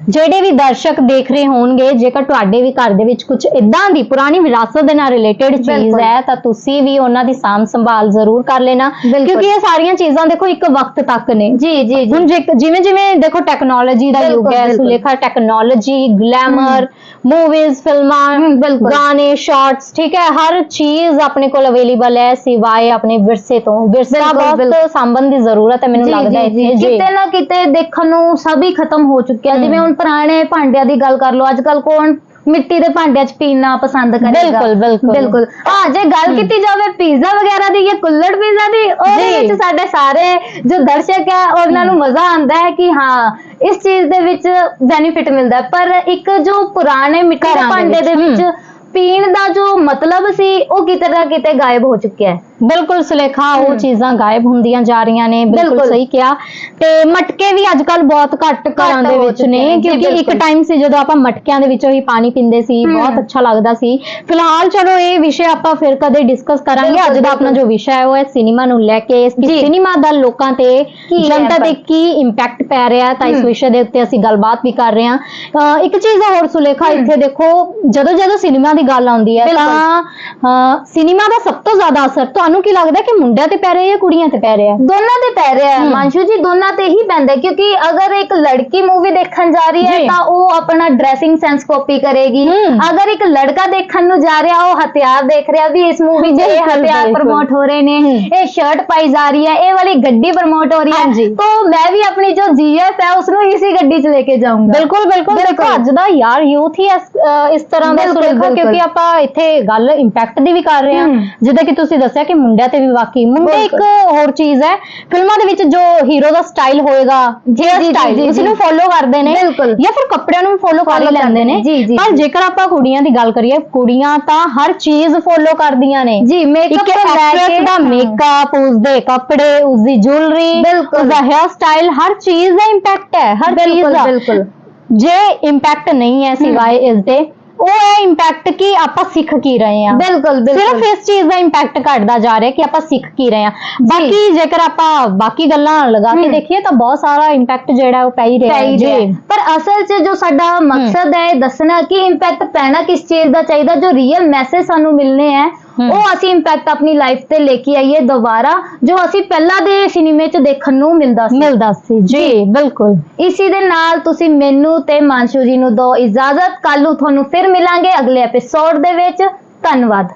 ਜਿਹੜੇ ਵੀ ਦਰਸ਼ਕ ਦੇਖ ਰਹੇ ਹੋਣਗੇ ਜੇਕਰ ਤੁਹਾਡੇ ਵੀ ਘਰ ਦੇ ਵਿੱਚ ਕੁਝ ਇਦਾਂ ਦੀ ਪੁਰਾਣੀ ਵਿਰਾਸਤ ਦੇ ਨਾਲ ਰਿਲੇਟਡ ਚੀਜ਼। ਹੈ ਤਾਂ ਤੁਸੀਂ ਵੀ ਉਹਨਾਂ ਦੀ ਸਾਂਭ ਸੰਭਾਲ ਜ਼ਰੂਰ ਕਰ ਲੈਣਾ। ਕਿਉਂਕਿ ਇਹ ਸਾਰੀਆਂ ਚੀਜ਼ਾਂ ਦੇਖੋ ਇੱਕ ਵਕਤ ਤੱਕ ਨੇ ਜੀ ਜੀ ਹੁਣ ਜਿਵੇਂ ਜਿਵੇਂ ਦੇਖੋ ਟੈਕਨੋਲੋਜੀ ਦਾ ਯੁੱਗ ਹੈ। ਸੁਲੇਖਾ ਟੈਕਨੋਲੋਜੀ ਗਲੈਮਰ ਮੂਵੀਜ਼ ਫਿਲਮਾਂ। ਗਾਣੇ ਸ਼ਾਰਟਸ ਠੀਕ ਹੈ ਹਰ ਚੀਜ਼ ਆਪਣੇ ਕੋਲ ਅਵੇਲੇਬਲ ਹੈ ਸਿਵਾਏ ਆਪਣੇ ਵਿਰਸੇ ਤੋਂ ਵਿਰਸਾ ਬਹੁਤ। ਸਾਂਭਣ ਦੀ ਜ਼ਰੂਰਤ ਹੈ ਮੈਨੂੰ ਲੱਗਦਾ ਹੈ ਜੀ, ਜੀ। ਇੱਥੇ ਜੀ ਕਿਤੇ ਨਾ ਕਿਤੇ ਦੇਖਣ ਨੂੰ ਸਭ ਹੀ ਖਤਮ ਹੋ ਚੁੱਕਿਆ। ਜਿਵੇਂ ਹੁਣ ਪੁਰਾਣੇ ਭਾਂਡਿਆਂ ਦੀ ਗੱਲ ਕਰ ਲਓ ਅੱਜ ਕੱਲ ਕੌਣ ਮਿੱਟੀ ਦੇ ਭਾਂਡਿਆਂ 'ਚ ਪੀਣਾ ਪਸੰਦ ਕਰੇਗਾ? ਬਿਲਕੁਲ, ਬਿਲਕੁਲ। ਬਿਲਕੁਲ। ਹਾਂ ਜੇ ਗੱਲ ਕੀਤੀ ਜਾਵੇ ਪੀਜ਼ਾ ਵਗੈਰਾ ਦੀ ਜਾਂ ਕੁੱਲੜ ਪੀਜ਼ਾ ਦੀ ਉਹਦੇ ਜੀ। ਵਿੱਚ ਸਾਡੇ ਸਾਰੇ ਜੋ ਦਰਸ਼ਕ ਹੈ ਉਹਨਾਂ ਨੂੰ ਮਜ਼ਾ ਆਉਂਦਾ ਹੈ ਕਿ ਹਾਂ ਇਸ ਚੀਜ਼ ਦੇ ਵਿੱਚ ਬੈਨੀਫਿਟ ਮਿਲਦਾ ਹੈ। ਪਰ ਇੱਕ ਜੋ ਪੁਰਾਣੇ ਮਿੱਟੀ ਦੇ ਘਰਾਂ ਦੇ ਭਾਂਡੇ ਦੇ ਵਿੱਚ, ਵਿੱਚ ਪੀਣ ਦਾ ਜੋ ਮਤਲਬ ਸੀ ਉਹ ਕਿਤੇ ਨਾ ਕਿਤੇ ਗਾਇਬ ਹੋ ਚੁੱਕਿਆ ਹੈ। ਬਿਲਕੁਲ ਸੁਲੇਖਾ ਉਹ। ਚੀਜ਼ਾਂ ਗਾਇਬ ਹੁੰਦੀਆਂ ਜਾ ਰਹੀਆਂ ਨੇ ਬਿਲਕੁਲ। ਸਹੀ ਕਿਹਾ ਤੇ ਮਟਕੇ ਵੀ ਅੱਜ ਕੱਲ ਬਹੁਤ ਘੱਟ ਘਰਾਂ ਦੇ ਵਿੱਚ ਨੇ ਕਿਉਂਕਿ ਇੱਕ। ਟਾਈਮ ਸੀ ਜਦੋਂ ਆਪਾਂ ਮਟਕਿਆਂ ਦੇ ਵਿੱਚੋਂ ਹੀ ਪਾਣੀ ਪੀਂਦੇ ਸੀ। ਬਹੁਤ ਅੱਛਾ ਲੱਗਦਾ ਸੀ ਫਿਲਹਾਲ ਚਲੋ ਇਹ ਵਿਸ਼ੇ ਆਪਾਂ ਫਿਰ ਕਦੇ ਡਿਸਕਸ ਕਰਾਂਗੇ ਅੱਜ ਦਾ ਆਪਣਾ। ਜੋ ਵਿਸ਼ਾ ਹੈ ਉਹ ਹੈ ਸਿਨੇਮਾ ਨੂੰ ਲੈ ਕੇ ਇਸ। ਸਿਨੇਮਾ ਦਾ ਲੋਕਾਂ ਤੇ ਜਨਤਾ ਤੇ? ਕੀ ਇੰਪੈਕਟ ਪੈ ਰਿਹਾ ਹੈ ਤਾਂ ਇਸ। ਵਿਸ਼ੇ ਦੇ ਉੱਤੇ ਅਸੀਂ ਗੱਲਬਾਤ ਵੀ ਕਰ ਰਹੇ ਹਾਂ ਅਹ ਇੱਕ ਚੀਜ਼ ਹੋਰ ਸੁਲੇਖਾ। ਇੱਥੇ ਦੇਖੋ ਜਦੋਂ ਜਦੋਂ ਸਿਨੇਮਾ ਦੀ ਗੱਲ ਆਉਂਦੀ ਹੈ। ਤਾਂ ਅਹ ਸਿਨੇਮਾ ਦਾ ਸਭ ਤੋਂ ਜ਼ਿਆਦਾ ਅਸਰ ਤੁਹਾਨੂੰ ਕੀ ਲੱਗਦਾ ਕਿ ਮੁੰਡਿਆਂ ਤੇ ਪੈ ਰਿਹਾ ਜਾਂ ਕੁੜੀਆਂ ਤੇ ਪੈ ਰਿਹਾ ਦੋਨਾਂ ਤੇ ਪੈ ਰਿਹਾ ਹੈ। ਮਾਨਸ਼ੂ ਜੀ ਦੋਨਾਂ ਤੇ ਹੀ ਪੈਂਦਾ ਹੈ ਕਿਉਂਕਿ ਅਗਰ ਇੱਕ ਲੜਕੀ ਮੂਵੀ ਦੇਖਣ ਜਾ ਰਹੀ ਹੈ ਜੀ। ਤਾਂ ਉਹ ਆਪਣਾ ਡਰੈਸਿੰਗ ਸੈਂਸ ਕਾਪੀ ਕਰੇਗੀ ਹਮ। ਅਗਰ ਇੱਕ ਲੜਕਾ ਦੇਖਣ ਨੂੰ ਜਾ ਰਿਹਾ ਉਹ ਹਥਿਆਰ ਦੇਖ ਰਿਹਾ ਵੀ ਇਸ ਮੂਵੀ 'ਚ ਇਹ ਬਿਲਕੁਲ, ਹਥਿਆਰ ਬਿਲਕੁਲ। ਪ੍ਰਮੋਟ ਹੋ ਰਹੇ ਨੇ ਹਮ। ਇਹ ਸ਼ਰਟ ਪਾਈ ਜਾ ਰਹੀ ਹੈ ਇਹ ਵਾਲੀ ਗੱਡੀ ਪ੍ਰਮੋਟ ਹੋ ਰਹੀ ਹਾਂਜੀ। ਹੈ ਤਾਂ ਮੈਂ ਵੀ ਆਪਣੀ ਜੋ ਜੀਐਫ ਹੈ ਉਸ ਨੂੰ ਇसी ਗੱਡੀ 'ਚ ਲੈ ਕੇ ਜਾਊਂਗਾ ਬਿਲਕੁਲ ਬਿਲਕੁਲ ਦੇਖੋ ਬਿਲਕੁਲ। ਅੱਜ ਦਾ ਯਾਰ ਯੂਥ ਹੀ ਇਸ ਅਹ ਇਸ ਤਰ੍ਹਾਂ ਦਾ ਬਿਲਕੁਲ, ਸੁਲੇਖਾ ਬਿਲਕੁਲ। ਕਿਉਂਕਿ ਆਪਾਂ ਇੱਥੇ ਗੱਲ ਇੰਪੈਕਟ ਦੀ ਵੀ ਕਰ ਰਹੇ ਹਾਂ ਹਮ। ਜਿੱਦਾਂ ਕਿ ਤੁਸੀਂ ਦੱਸਿਆ ਕਿ ਕਿ ਮੁੰਡਿਆਂ ਤੇ ਵੀ ਵਾਕਈ ਮੁੰਡੇ ਇੱਕ। ਹੋਰ ਚੀਜ਼ ਹੈ ਫਿਲਮਾਂ ਦੇ ਵਿੱਚ ਜੋ ਹੀਰੋ ਦਾ ਸਟਾਈਲ ਹੋਏਗਾ ਜੀ, ਹੇਅਰ ਸਟਾਈਲ ਉਸ। ਨੂੰ ਫੋਲੋ ਕਰਦੇ ਨੇ। ਜਾਂ ਫਿਰ ਕੱਪੜਿਆਂ ਨੂੰ ਫੋਲੋ ਕਰ ਹੀ ਲੈਂਦੇ ਨੇ ਪਰ। ਜੇਕਰ ਆਪਾਂ ਕੁੜੀਆਂ ਦੀ ਗੱਲ ਕਰੀਏ ਕੁੜੀਆਂ ਤਾਂ ਹਰ ਚੀਜ਼ ਫੋਲੋ ਕਰਦੀਆਂ ਨੇ ਜੀ ਮੇਕਅਪ ਤੋਂ ਲੈ ਕੇ ਦਾ ਮੇਕਅਪ ਉਸਦੇ ਕੱਪੜੇ ਉਸਦੀ ਜੁਐਲਰੀ ਬਿਲਕੁਲ। ਉਸਦਾ ਹੇਅਰ ਸਟਾਈਲ ਹਰ ਚੀਜ਼ ਦਾ ਇੰਪੈਕਟ ਹੈ ਹਰ ਚੀਜ਼ ਦਾ ਬਿਲਕੁਲ ਜੇ ਇੰਪੈਕਟ ਨਹੀਂ ਹੈ ਸਿਵਾਏ ਇਸ ਦੇ ਉਹ ਹੈ ਇੰਪੈਕਟ ਕਿ ਆਪਾਂ ਸਿੱਖ ਕੀ ਰਹੇ ਹਾਂ ਬਿਲਕੁਲ ਸਿਰਫ ਬਿਲਕੁਲ ਇਸ ਚੀਜ਼ ਦਾ ਇੰਪੈਕਟ ਘਟਦਾ ਜਾ ਰਿਹਾ ਕਿ ਆਪਾਂ ਸਿੱਖ ਕੀ ਰਹੇ ਹਾਂ ਬਾਕੀ ਜੇਕਰ ਆਪਾਂ ਬਾਕੀ ਗੱਲਾਂ ਲਗਾ ਕੇ। ਦੇਖੀਏ ਤਾਂ ਬਹੁਤ ਸਾਰਾ ਇੰਪੈਕਟ ਜਿਹੜਾ ਉਹ ਪੈ ਹੀ ਰਿਹਾ ਹੈ। ਪਰ ਅਸਲ 'ਚ ਜੋ ਸਾਡਾ ਮਕਸਦ ਹੈ ਦੱਸਣਾ ਕਿ ਇੰਪੈਕਟ ਪੈਣਾ ਕਿਸ ਚੀਜ਼ ਦਾ ਚਾਹੀਦਾ ਜੋ ਰੀਅਲ ਮੈਸੇਜ ਸਾਨੂੰ ਮਿਲਨੇ ਹੈ। ਉਹ ਅਸੀਂ ਇੰਪੈਕਟ ਆਪਣੀ ਲਾਈਫ ਤੇ ਲੈ ਕੇ ਆਈਏ ਦੁਬਾਰਾ ਜੋ ਅਸੀਂ ਪਹਿਲਾਂ ਦੇ ਸਿਨੇਮੇ 'ਚ ਦੇਖਣ ਨੂੰ ਮਿਲਦਾ ਸੀ। ਮਿਲਦਾ ਸੀ ਜੀ ਬਿਲਕੁਲ। ਇਸੀ ਦੇ ਨਾਲ ਤੁਸੀਂ ਮੈਨੂੰ ਤੇ ਮਾਨਸ਼ੂ ਜੀ ਨੂੰ ਦੋ ਇਜਾਜ਼ਤ ਕੱਲ ਨੂੰ ਤੁਹਾਨੂੰ ਫਿਰ ਮਿਲਾਂਗੇ ਅਗਲੇ ਐਪੀਸੋਡ ਦੇ ਵਿੱਚ। ਧੰਨਵਾਦ।